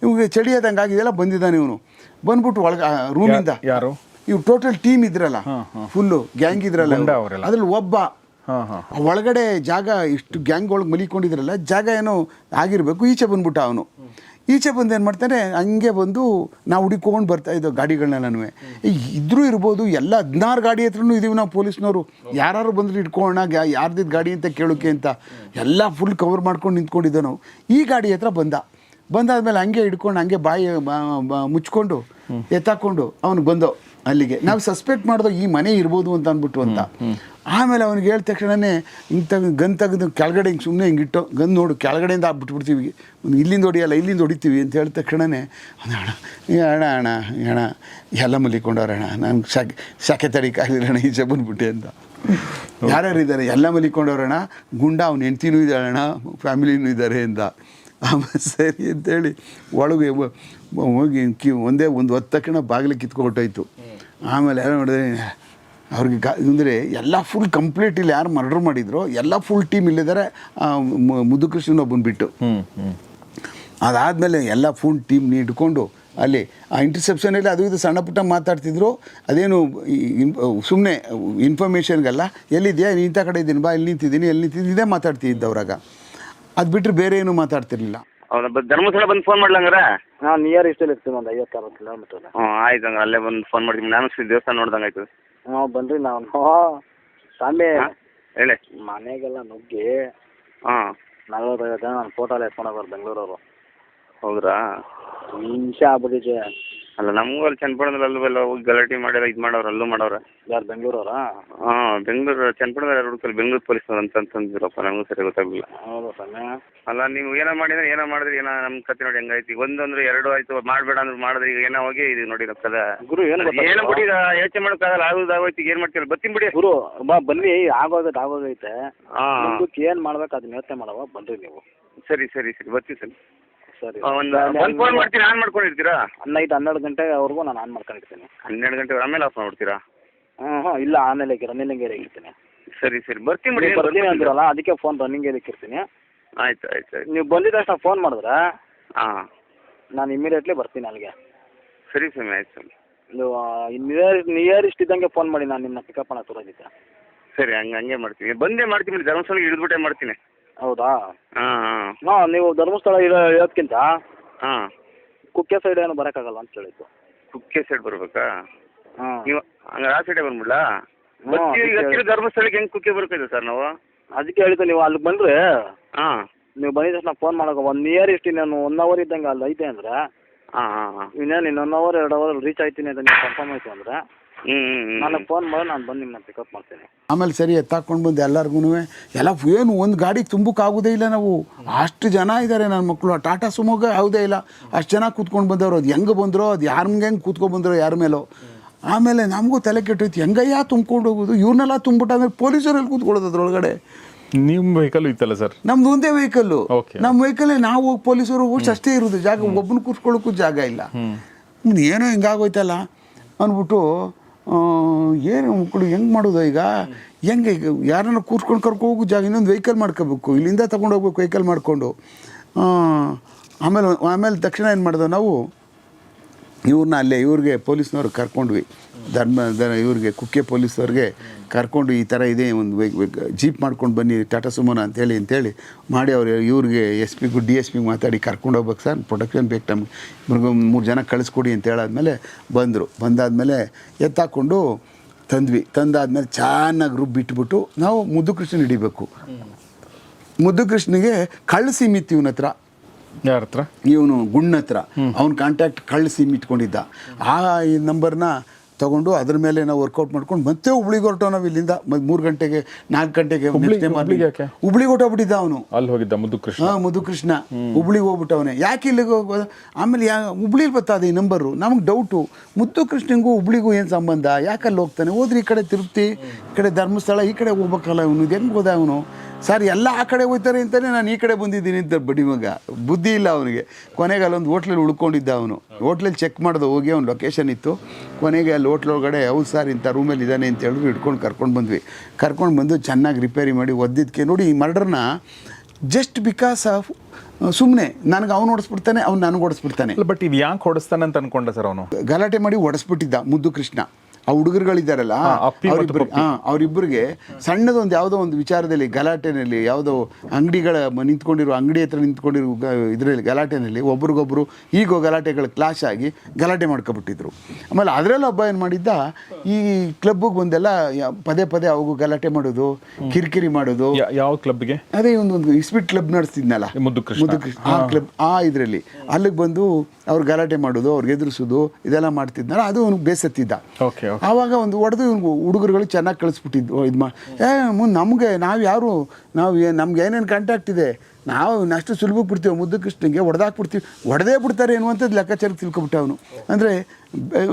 ಇವಾಗ ಚಳಿ ಆದಂಗೆ ಆಗಿದೆಯಲ್ಲ ಬಂದಿದ್ದಾನೆ ಇವನು. ಬಂದ್ಬಿಟ್ಟು ಒಳಗೆ ರೂಮಿಂದ ಯಾರು? ಇವ್ ಟೋಟಲ್ ಟೀಮ್ ಇದ್ರಲ್ಲ ಫುಲ್ಲು ಗ್ಯಾಂಗ್ ಇದ್ರಲ್ಲ ಅದ್ರಲ್ಲಿ ಒಬ್ಬ ಒಳಗಡೆ ಜಾಗ ಇಷ್ಟು ಗ್ಯಾಂಗ್ ಒಳಗೆ ಮಲಿಕೊಂಡಿದ್ರಲ್ಲ ಜಾಗ ಏನೋ ಆಗಿರಬೇಕು ಈಚೆ ಬಂದ್ಬಿಟ್ಟ ಅವನು. ಈಚೆ ಬಂದು ಏನು ಮಾಡ್ತಾನೆ ಹಂಗೆ ಬಂದು ನಾವು ಹುಡುಕೊಂಡು ಬರ್ತಾ ಇದ್ದೋ ಗಾಡಿಗಳನ್ನೆಲ್ಲನೂ ಇದ್ರೂ ಇರ್ಬೋದು ಎಲ್ಲ ಹದಿನಾರು ಗಾಡಿ ಹತ್ರನೂ ಇದೀವಿ ನಾವು ಪೊಲೀಸ್ನವರು. ಯಾರು ಬಂದ್ರೆ ಇಟ್ಕೊಳ್ಳೋಣ ಯಾರ್ದಿದ್ದು ಗಾಡಿ ಅಂತ ಕೇಳೋಕೆ ಅಂತ. ಎಲ್ಲ ಫುಲ್ ಕವರ್ ಮಾಡ್ಕೊಂಡು ನಿಂತ್ಕೊಂಡಿದ್ದೋ ನಾವು. ಈ ಗಾಡಿ ಹತ್ರ ಬಂದ. ಬಂದಾದ್ಮೇಲೆ ಹಂಗೆ ಹಿಡ್ಕೊಂಡು ಹಂಗೆ ಬಾಯಿ ಮುಚ್ಕೊಂಡು ಎತ್ತಾಕೊಂಡು ಅವನು ಬಂದೋ. ಅಲ್ಲಿಗೆ. ನಾವು ಸಸ್ಪೆಕ್ಟ್ ಮಾಡ್ದೋ ಈ ಮನೆ ಇರ್ಬೋದು ಅಂತ ಅಂದ್ಬಿಟ್ಟು ಅಂತ. ಆಮೇಲೆ ಅವ್ನಿಗೆ ಹೇಳಿದ ತಕ್ಷಣನೇ ಇಂಥ ತೆಗೆದು ಗನ್ ತೆಗೆದು ಕೆಳಗಡೆ ಹಿಂಗೆ ಸುಮ್ಮನೆ ಹಿಂಗೆ ಇಟ್ಟು ಗನ್ ನೋಡು ಕೆಳಗಡೆಯಿಂದ ಆಗ್ಬಿಟ್ಬಿಡ್ತೀವಿ. ಒಂದು ಇಲ್ಲಿಂದ ಹೊಡಿಯಲ್ಲ ಇಲ್ಲಿಂದ ಹೊಡಿತೀವಿ ಅಂತ ಹೇಳಿದ ತಕ್ಷಣನೇ ಅಣ್ಣ ಅಣ್ಣ ಅಣ್ಣ ಅಣ್ಣ ಎಲ್ಲ ಮಲಿಕೊಂಡವ್ರ ಅಣ್ಣ. ನಾನು ಶಾಖೆ ಶಾಖೆ ತಡಿಕಾಗಲಿಲ್ಲ ಅಣ್ಣ ಈಚೆ ಬಂದ್ಬಿಟ್ಟೆ ಅಂತ. ಯಾರ್ಯಾರು ಇದ್ದಾರೆ? ಎಲ್ಲ ಮಲಿಕೊಂಡವ್ರಣ್ಣ ಗುಂಡ ಅವ್ನ ಹೆಂಡ್ತಿನೂ ಇದ್ದಾಳಣ್ಣ ಫ್ಯಾಮಿಲಿನೂ ಇದ್ದಾರೆ ಅಂತ. ಆಮೇಲೆ ಸರಿ ಅಂತೇಳಿ ಒಳಗೆ ಹೋಗಿ ಕಿ ಒಂದೇ ಒಂದು ಹೊತ್ತು ತಕ್ಷಣ ಬಾಗಿಲು ಕಿತ್ಕೊಬಿಟ್ಟೋಯ್ತು ಆಮೇಲೆ ಏನು ಮಾಡಿದ್ರೆ ಅವ್ರಿಗೆ ಗಾ ಅಂದರೆ ಎಲ್ಲ ಫುಲ್ ಕಂಪ್ಲೀಟ್ ಇಲ್ಲಿ ಯಾರು ಮರ್ಡರ್ ಮಾಡಿದ್ರು ಎಲ್ಲ ಫುಲ್ ಟೀಮ್ ಇಲ್ಲಿದ್ದಾರೆ ಮುದುಕೃಷ್ಣ ಒಬ್ಬನ ಬಿಟ್ಟು. ಅದಾದಮೇಲೆ ಎಲ್ಲ ಫುಲ್ ಟೀಮ್ ಹಿಡ್ಕೊಂಡು ಅಲ್ಲಿ ಆ ಇಂಟರ್ಸೆಪ್ಷನಲ್ಲಿ ಅದು ಇದು ಸಣ್ಣ ಪುಟ್ಟ ಮಾತಾಡ್ತಿದ್ರು ಅದೇನು ಸುಮ್ಮನೆ ಇನ್ಫಾರ್ಮೇಷನ್ಗೆಲ್ಲ ಎಲ್ಲಿದೆಯಾ ನೀ ಇಂಥ ಕಡೆ ಇದ್ದೀನಿ ಬಾ ಇಲ್ಲಿ ನಿಂತಿದ್ದೀನಿ ಎಲ್ಲಿ ನಿಂತಿದ್ದೀನಿ ಇದೇ ಮಾತಾಡ್ತಿದ್ದವ್ರಾಗ. ಅದು ಬಿಟ್ಟರೆ ಬೇರೆ ಏನು ಮಾತಾಡ್ತಿರ್ಲಿಲ್ಲ. ಹೌದಾ? ಬ ಧರ್ಮಸ್ಥಳ ಬಂದು ಫೋನ್ ಮಾಡ್ಲಂಗಾರ ಹಾಂ ನಿಯರ್ ಇಷ್ಟಲ್ಲಿ ಇರ್ತೀನಿ ಒಂದು ಐವತ್ತು ಅರವತ್ತು ಕಿಲೋಮೀಟರ್ ಹ್ಞೂ ಆಯ್ತು ಹಂಗಾರೆ ಅಲ್ಲೇ ಬಂದು ಫೋನ್ ಮಾಡ್ತೀನಿ ನಾನು ಶ್ರೀ ದೇವಸ್ಥಾನ ನೋಡ್ದಂಗೆ ಆಯ್ತು. ಹ್ಞೂ ಬನ್ರಿ ನಾವು. ಸ್ವಾಮಿ. ಹೇಳಿ. ಮನೆಗೆಲ್ಲ ನುಗ್ಗಿ ಹಾಂ. ನಲ್ವತ್ತೈವತ್ತು ಜನ ನಾನು ಫೋಟೋ ಎಲ್ಲ ಎತ್ಕೊಂಡು ಹೋಗೋರು ಬೆಂಗಳೂರವರು. ಹೌದ್ರಾ? ಹಿಂಸೆ ಆಗ್ಬಿಟ್ಟಿದೆ. ಅಲ್ಲ ನಮಗೂ ಅಲ್ಲಿ ಚನ್ನಪಟ್ಟಣದಲ್ಲಿ ಅಲ್ಲೂ ಎಲ್ಲ ಹೋಗಿ ಗಲಾಟೆ ಮಾಡಿ ಇದು ಮಾಡೋರು ಅಲ್ಲೂ ಮಾಡವ್ರೆ ಯಾರು ಬೆಂಗಳೂರವರಾ? ಹಾಂ ಬೆಂಗಳೂರು ಚನ್ನಪಟ್ಟಣದಲ್ಲಿ ಯಾರು ಹುಡುಕಲ್ಲಿ ಬೆಂಗಳೂರು ಪೊಲೀಸ್ನವ್ರು ಅಂತ ಅಂತಂದಿರಪ್ಪ ನಮಗೂ ಸರಿ ಗೊತ್ತಾಗಲಿಲ್ಲ. ಹೌದು ಸ್ವಾಮಿ ಅಲ್ಲ ನೀವು ಏನೋ ಮಾಡಿದ್ರೆ ಏನೋ ಮಾಡಿದ್ರಿ ಏನೋ ನಮ್ಮ ಕತೆ ನೋಡಿ ಹೆಂಗಾಯ್ತು ಒಂದಂದ್ರೆ ಎರಡು ಆಯ್ತು ಮಾಡಬೇಡ ಅಂದ್ರೆ ಮಾಡಿದ್ರೆ ಈಗ ಏನೋ ಹೋಗಿ ಇದು ನೋಡಿ ನಮ್ಮ ಕದ ಗುರು ಏನು ಬಿಡಿ ಈಗ ಯೋಚನೆ ಮಾಡೋಕ್ಕಾಗಲ್ಲ ಆಗೋದು ಆಗೋಯ್ತು ಈಗ ಏನು ಮಾಡ್ತೀರಿ ಬರ್ತೀನಿ ಬಿಡಿ. ಗುರು ಬಾ ಬನ್ನಿ ಆಗೋಗೈತೆ ಆಗೋದೈತೆ. ಹಾಂ. ಮುಂದಕ್ಕೆ ಏನು ಮಾಡ್ಬೇಕು ಅದನ್ನ ಯೋಚನೆ ಮಾಡವ ಬನ್ರಿ ನೀವು. ಸರಿ ಸರಿ ಸರಿ ಬರ್ತೀವಿ ಸರ್. ಸರಿ. ಒಂದು ಒಂದು ಫೋನ್ ಮಾಡ್ತೀನಿ ಆನ್ ಮಾಡ್ಕೊಂಡಿರ್ತೀರಾ? ನೈಟ್ ಹನ್ನೆರಡು ಗಂಟೆವರೆಗೂ ನಾನು ಆನ್ ಮಾಡ್ಕೊಂಡಿರ್ತೀನಿ. ಹನ್ನೆರಡು ಗಂಟೆ ಆಮೇಲೆ ಆಫ್ ಮಾಡ್ಬಿಡ್ತೀರಾ? ಹ್ಞೂ ಹ್ಞೂ ಇಲ್ಲ ಆಮೇಲೆ ರನ್ನಿಂಗ್ ಏರಿಯಾಗೆ ಇರ್ತೀನಿ. ಸರಿ ಸರಿ. ಬರ್ತೀನಿ ಬಿಡಿ ನೀವು ಬರ್ತೀನಿ ಅಂದಿರಲ್ಲ ಅದಕ್ಕೆ ಫೋನ್ ರನ್ನಿಂಗ್ ಏರಿಯಾಗೆ ಇರ್ತೀನಿ ಆಯ್ತು ಆಯ್ತು ಆಯ್ತು. ನೀವು ಬಂದಿದ ತಕ್ಷಣ ಫೋನ್ ಮಾಡಿದ್ರೆ ಹಾಂ. ನಾನು ಇಮಿಡಿಯೇಟ್ಲಿ ಬರ್ತೀನಿ ಅಲ್ಲಿಗೆ. ಸರಿ ಸ್ವಾಮಿ ಆಯ್ತು ಸ್ವಾಮಿ. ನೀವು ನಿಯರ್ ನಿಯರೆಸ್ಟ್ ಇದ್ದಂಗೆ ಫೋನ್ ಮಾಡಿ ನಾನು ನಿಮ್ಮನ್ನ ಪಿಕಪ್ ಮಾಡಕ್ಕೆ ತೋರೋದಿದ್ದೆ ಸರಿ ಹಂಗೆ ಹಂಗೆ ಮಾಡ್ತೀನಿ. ಬಂದೇ ಮಾಡ್ತೀನಿ ಬಿಡಿ ಧರ್ಮಸ್ಥಳಕ್ಕೆ ಇಳಿದ್ಬಿಟ್ಟೆ ಮಾಡ್ತೀನಿ. ಹೌದಾ? ಹಾಂ ಹಾಂ. ನೀವು ಧರ್ಮಸ್ಥಳ ಇರೋ ಹಾಂ. ಕುಕ್ಕೆ ಸೈಡ್ ಏನು ಬರೋಕ್ಕಾಗಲ್ಲ ಅಂತ ಹೇಳಿದ್ದು ಕುಕ್ಕೆ ಸೈಡ್ ಬರ್ಬೇಕಾ? ಹಾಂ. ನೀವು ಹಂಗಾರೆ ಆ ಸೈಡೇ ಬಂದ್ಬಿಡ್ಲಾ? ಬರ್ತೀವಿ ಈಗ ಹತ್ತಿರ ಧರ್ಮಸ್ಥಳಕ್ಕೆ ಹೆಂಗೆ ಕುಕ್ಕೆ ಬರ್ಬೇಕು ಸರ್ ನಾವು? ಅದಕ್ಕೆ ಹೇಳಿದ್ದು ನೀವು ಅಲ್ಲಿಗೆ ಬಂದರೆ ಹಾಂ. ನೀವು ಬಂದಿದ ತಕ್ಷಣ ಫೋನ್ ಮಾಡೋಕೆ ಒನ್ ಇಯರ್ ಇಷ್ಟು ನಾನು ಒನ್ ಅವರ್ ಇದ್ದಂಗೆ ಅಲ್ಲಿ ಐತೆ ಅಂದರೆ ಹಾಂ ಹಾಂ ಹಾಂ. ಇನ್ನೇನು ಇನ್ನೊಂದು ಅವರ್ ಎರಡು ಅವರ್ ರೀಚ್ ಆಯ್ತೀನಿ ಅಂತ ನೀವು ಕನ್ಫರ್ಮ್ ಆಯಿತು ಅಂದರೆ ನನಗೆ ಫೋನ್ ಮಾಡಿ ನಾನು ಬಂದು ನಿಮ್ಮನ್ನ ಪಿಕಪ್ ಮಾಡ್ತೀನಿ. ಆಮೇಲೆ ಸರಿ ಎತ್ತಾಕೊಂಡು ಬಂದು ಎಲ್ಲರಿಗೂ ಎಲ್ಲ ಏನು ಒಂದು ತುಂಬಕ್ ಆಗೋದೇ ಇಲ್ಲ ನಾವು. ಅಷ್ಟು ಜನ ಇದ್ದಾರೆ ನನ್ನ ಮಕ್ಕಳು ಟಾಟಾ ಸುಮೋಗ ಯಾವುದೇ ಇಲ್ಲ. ಅಷ್ಟು ಜನ ಕೂತ್ಕೊಂಡು ಬಂದವರು. ಅದು ಹೆಂಗೆ ಬಂದರೋ ಅದು ಯಾರ ಹೆಂಗೆ ಕೂತ್ಕೊಂಡು ಬಂದರೋ ಯಾರ ಮೇಲೋ. ಆಮೇಲೆ ನಮಗೂ ತಲೆ ಕೆಟ್ಟೋಯ್ತು. ಹೆಂಗಯ್ಯ ತುಂಬ್ಕೊಂಡು ಹೋಗೋದು? ಇವ್ರನ್ನೆಲ್ಲ ತುಂಬಿಟ್ಟು ಅಂದ್ರೆ ಪೊಲೀಸರಲ್ಲಿ ಕೂತ್ಕೊಳ್ಳೋದು ಅದ್ರೊಳಗಡೆ. ನಿಮ್ಮ ವೆಹಿಕಲ್ ಇತ್ತಲ್ಲ ಸರ್? ನಮ್ದು ಒಂದೇ ವೆಹಿಕಲ್ಲು. ನಮ್ಮ ವೆಹಿಕಲ್ ನಾವು ಹೋಗಿ ಪೊಲೀಸರು ಹೋಗಿ ಅಷ್ಟೇ ಇರೋದು. ಜಾಗ ಒಬ್ಬನ ಕೂತ್ಕೊಳ್ಳೋಕ್ಕೂ ಜಾಗ ಇಲ್ಲ. ಏನೋ ಹಿಂಗಾಗೋಯ್ತಲ್ಲ. ಅಂದ್ಬಿಟ್ಟು ಆ, ಏನು ಮಕ್ಕಳು ಹೆಂಗೆ ಮಾಡೋದು ಈಗ? ಹೆಂಗೆ ಈಗ ಯಾರನ್ನ ಕೂರ್ಸ್ಕೊಂಡು ಕರ್ಕೋಗು ಜಾಗ ಇನ್ನೊಂದು ವೆಹಿಕಲ್ ಮಾಡ್ಕೋಬೇಕು. ಇಲ್ಲಿಂದ ತಗೊಂಡು ಹೋಗ್ಬೇಕು ವೆಹಿಕಲ್ ಮಾಡಿಕೊಂಡು. ಆಮೇಲೆ ಆಮೇಲೆ ತಕ್ಷಣ ಏನು ಮಾಡಿದೆವು ನಾವು? ಇವ್ರನ್ನ ಅಲ್ಲೇ ಇವ್ರಿಗೆ ಪೊಲೀಸ್ನವ್ರಿಗೆ ಕರ್ಕೊಂಡ್ವಿ. ಧರ್ಮ ಇವ್ರಿಗೆ ಕುಕ್ಕೆ ಪೊಲೀಸ್ನವ್ರಿಗೆ ಕರ್ಕೊಂಡು ಈ ಥರ ಇದೆ ಒಂದು ಜೀಪ್ ಮಾಡ್ಕೊಂಡು ಬನ್ನಿ ಟಾಟಾ ಸುಮೋನ ಅಂತೇಳಿ ಅಂತೇಳಿ ಮಾಡಿ ಅವ್ರು ಇವ್ರಿಗೆ ಎಸ್ ಪಿಗೂ ಡಿ ಎಸ್ ಪಿಗೆ ಮಾತಾಡಿ ಕರ್ಕೊಂಡು ಹೋಗ್ಬೇಕು ಸರ್ ಪ್ರೊಟೆಕ್ಷನ್ ಬೇಕು ನಮ್ಗೆ. ಇವ್ರಿಗೆ ಒಂದು ಮೂರು ಜನ ಕಳಿಸ್ಕೊಡಿ ಅಂತ ಹೇಳಾದ್ಮೇಲೆ ಬಂದರು. ಬಂದಾದಮೇಲೆ ಎತ್ತಾಕೊಂಡು ತಂದ್ವಿ. ತಂದಾದ್ಮೇಲೆ ಚೆನ್ನಾಗಿ ರುಬ್ಬಿಟ್ಬಿಟ್ಟು ನಾವು ಮುದ್ದು ಕೃಷ್ಣನ್ ಹಿಡಿಬೇಕು. ಮುದ್ದು ಕೃಷ್ಣನಿಗೆ ಕಳಿಸಿ ಮಿತ್ ಇವನ ಹತ್ರ. ಯಾರ ಹತ್ರ? ಇವನು ಗುಣ್ಣ ಹತ್ರ. ಅವ್ನ ಕಾಂಟ್ಯಾಕ್ಟ್ ಕಳಿಸಿ ಇಟ್ಕೊಂಡಿದ್ದ. ಆ ಈ ನಂಬರ್ನ ತಗೊಂಡು ಅದ್ರ ಮೇಲೆ ನಾವು ವರ್ಕೌಟ್ ಮಾಡ್ಕೊಂಡು ಮತ್ತೆ ಹುಬ್ಳಿಗೆ ಹೊರಟೋ ನಾವು ಇಲ್ಲಿಂದ ಮೂರು ಗಂಟೆಗೆ ನಾಲ್ಕು ಗಂಟೆಗೆ. ಹುಬ್ಳಿಗೆ? ಹುಬ್ಳಿಗೆ ಹೊಟ್ಟೋಗ್ಬಿಟ್ಟಿದ್ದ ಅವನು. ಅಲ್ಲಿ ಹೋಗಿದ್ದ ಮುದು ಕೃಷ್ಣ ಹಾಂ ಮಧುಕೃಷ್ಣ ಹುಬ್ಳಿಗೆ ಹೋಗ್ಬಿಟ್ಟವನೆ. ಯಾಕೆ ಇಲ್ಲಿಗೆ ಹೋಗ್ಬೋದು ಆಮೇಲೆ ಯಾ ಹುಬ್ಳಿಲಿ ಬರ್ತದೆ ಈ ನಂಬರು ನಮಗೆ ಡೌಟು ಮುದ್ದು ಕೃಷ್ಣಂಗೂ ಹುಬ್ಳಿಗೂ ಏನು ಸಂಬಂಧ? ಯಾಕಲ್ಲಿ ಹೋಗ್ತಾನೆ? ಹೋದ್ರೆ ಈ ಕಡೆ ತಿರುಪ್ತಿ ಈ ಕಡೆ ಧರ್ಮಸ್ಥಳ ಈ ಕಡೆ ಹೋಗ್ಬೇಕಲ್ಲ ಇವನು? ಹೆಂಗೆ ಹೋದ ಅವನು? ಸರ್ ಎಲ್ಲ ಆ ಕಡೆ ಹೋಗ್ತಾರೆ ಅಂತಲೇ ನಾನು ಈ ಕಡೆ ಬಂದಿದ್ದೀನಿ ಅಂತ ಬಡಿ ಮಗ ಬುದ್ಧಿ ಇಲ್ಲ ಅವನಿಗೆ. ಕೊನೆಗೆ ಅಲ್ಲೊಂದು ಹೋಟ್ಲಲ್ಲಿ ಉಳ್ಕೊಂಡಿದ್ದ ಅವನು. ಹೋಟ್ಲಲ್ಲಿ ಚೆಕ್ ಮಾಡಿದ ಹೋಗಿ ಅವ್ನು ಲೊಕೇಶನ್ ಇತ್ತು. ಕೊನೆಗೆ ಅಲ್ಲಿ ಹೋಟ್ಲ್ ಒಳಗಡೆ ಹೌದು ಸರ್ ಇಂಥ ರೂಮಲ್ಲಿ ಇದ್ದಾನೆ ಅಂತ ಹೇಳಿದ್ರು ಹಿಡ್ಕೊಂಡು ಕರ್ಕೊಂಡು ಬಂದ್ವಿ. ಕರ್ಕೊಂಡು ಬಂದು ಚೆನ್ನಾಗಿ ರಿಪೇರಿ ಮಾಡಿ ಒದ್ದಿದ್ದಕ್ಕೆ ನೋಡಿ ಈ ಮರ್ಡರ್ನ ಜಸ್ಟ್ ಬಿಕಾಸ್ ಆಫ್ ಸುಮ್ಮನೆ ನನಗೆ ಅವ್ನು ಓಡಿಸ್ಬಿಡ್ತಾನೆ ಅವ್ನು ನನಗೆ ಓಡಿಸ್ಬಿಡ್ತಾನೆ. ಬಟ್ ಇದು ಯಾಕೆ ಹೊಡಿಸ್ತಾನೆ ಅಂತ ಅನ್ಕೊಂಡ ಸರ್ ಅವನು? ಗಲಾಟೆ ಮಾಡಿ ಹೊಡೆಸ್ಬಿಟ್ಟಿದ್ದ ಮುದ್ದು ಕೃಷ್ಣ. ಆ ಹುಡುಗರುಗಳಿದ್ದಾರಲ್ಲ ಹಾ, ಅವರಿಬ್ಬರು ಪಪ್ಪಿ. ಹಾಂ ಅವರಿಬ್ಬರಿಗೆ ಸಣ್ಣದೊಂದು ಯಾವುದೋ ಒಂದು ವಿಚಾರದಲ್ಲಿ ಗಲಾಟೆನಲ್ಲಿ ಯಾವುದೋ ಅಂಗಡಿಗಳ ನಿಂತ್ಕೊಂಡಿರುವ ನಿಂತ್ಕೊಂಡಿರೋ ಅಂಗಡಿ ಹತ್ರ ನಿಂತ್ಕೊಂಡಿರೋ ಇದರಲ್ಲಿ ಗಲಾಟೆನಲ್ಲಿ ಒಬ್ರಿಗೊಬ್ರು ಈಗೋ ಗಲಾಟೆಗಳು ಕ್ಲಾಶ್ ಆಗಿ ಗಲಾಟೆ ಮಾಡ್ಕೊಬಿಟ್ಟಿದ್ರು. ಆಮೇಲೆ ಅದರಲ್ಲೂ ಹಬ್ಬ ಏನು ಮಾಡಿದ್ದ? ಈ ಕ್ಲಬ್ಗೆ ಬಂದೆಲ್ಲ ಪದೇ ಪದೇ ಅವು ಗಲಾಟೆ ಮಾಡೋದು ಕಿರಿಕಿರಿ ಮಾಡೋದು. ಯಾವ ಕ್ಲಬ್ಗೆ ಅದೇ ಒಂದು ಇಸ್ಪಿಟ್ ಕ್ಲಬ್ ನಡೆಸ್ತಿದ್ನಲ್ಲ ಮುದ್ದು ಕೃಷ್ಣ. ಮುದ್ದು ಕೃಷ್ಣ. ಆ ಕ್ಲಬ್ ಆ ಇದರಲ್ಲಿ. ಅಲ್ಲಿಗೆ ಬಂದು ಅವ್ರು ಗಲಾಟೆ ಮಾಡೋದು ಅವ್ರಿಗೆ ಎದುರಿಸೋದು ಇದೆಲ್ಲ ಮಾಡ್ತಿದ್ನಲ್ಲ ಅದು ಅವ್ನಿಗೆ ಬೇಸತ್ತಿದ್ದ. ಓಕೆ ಓಕೆ ಆವಾಗ ಒಂದು ಹೊಡೆದು ಇವ್ನಿಗೆ ಹುಡುಗರುಗಳು ಚೆನ್ನಾಗಿ ಕಳಿಸ್ಬಿಟ್ಟಿದ್ವು ಇದು ಮಾ ಏ ಮುಂದೆ ನಮಗೆ ನಾವು ಯಾರು ನಾವು ನಮ್ಗೆ ಏನೇನು ಕಾಂಟ್ಯಾಕ್ಟ್ ಇದೆ? ನಾವು ಅಷ್ಟು ಸುಲಭಕ್ಕೆ ಬಿಡ್ತೀವಿ ಮುದ್ದು ಕೃಷ್ಣಿಗೆ ಹೊಡೆದಾಕ್ಬಿಡ್ತೀವಿ ಹೊಡೆದೇ ಬಿಡ್ತಾರೆ ಎನ್ನುವಂಥದ್ದು ಲೆಕ್ಕಾಚಾರಕ್ಕೆ ತಿಳ್ಕೊಬಿಟ್ಟ ಅವನು. ಅಂದರೆ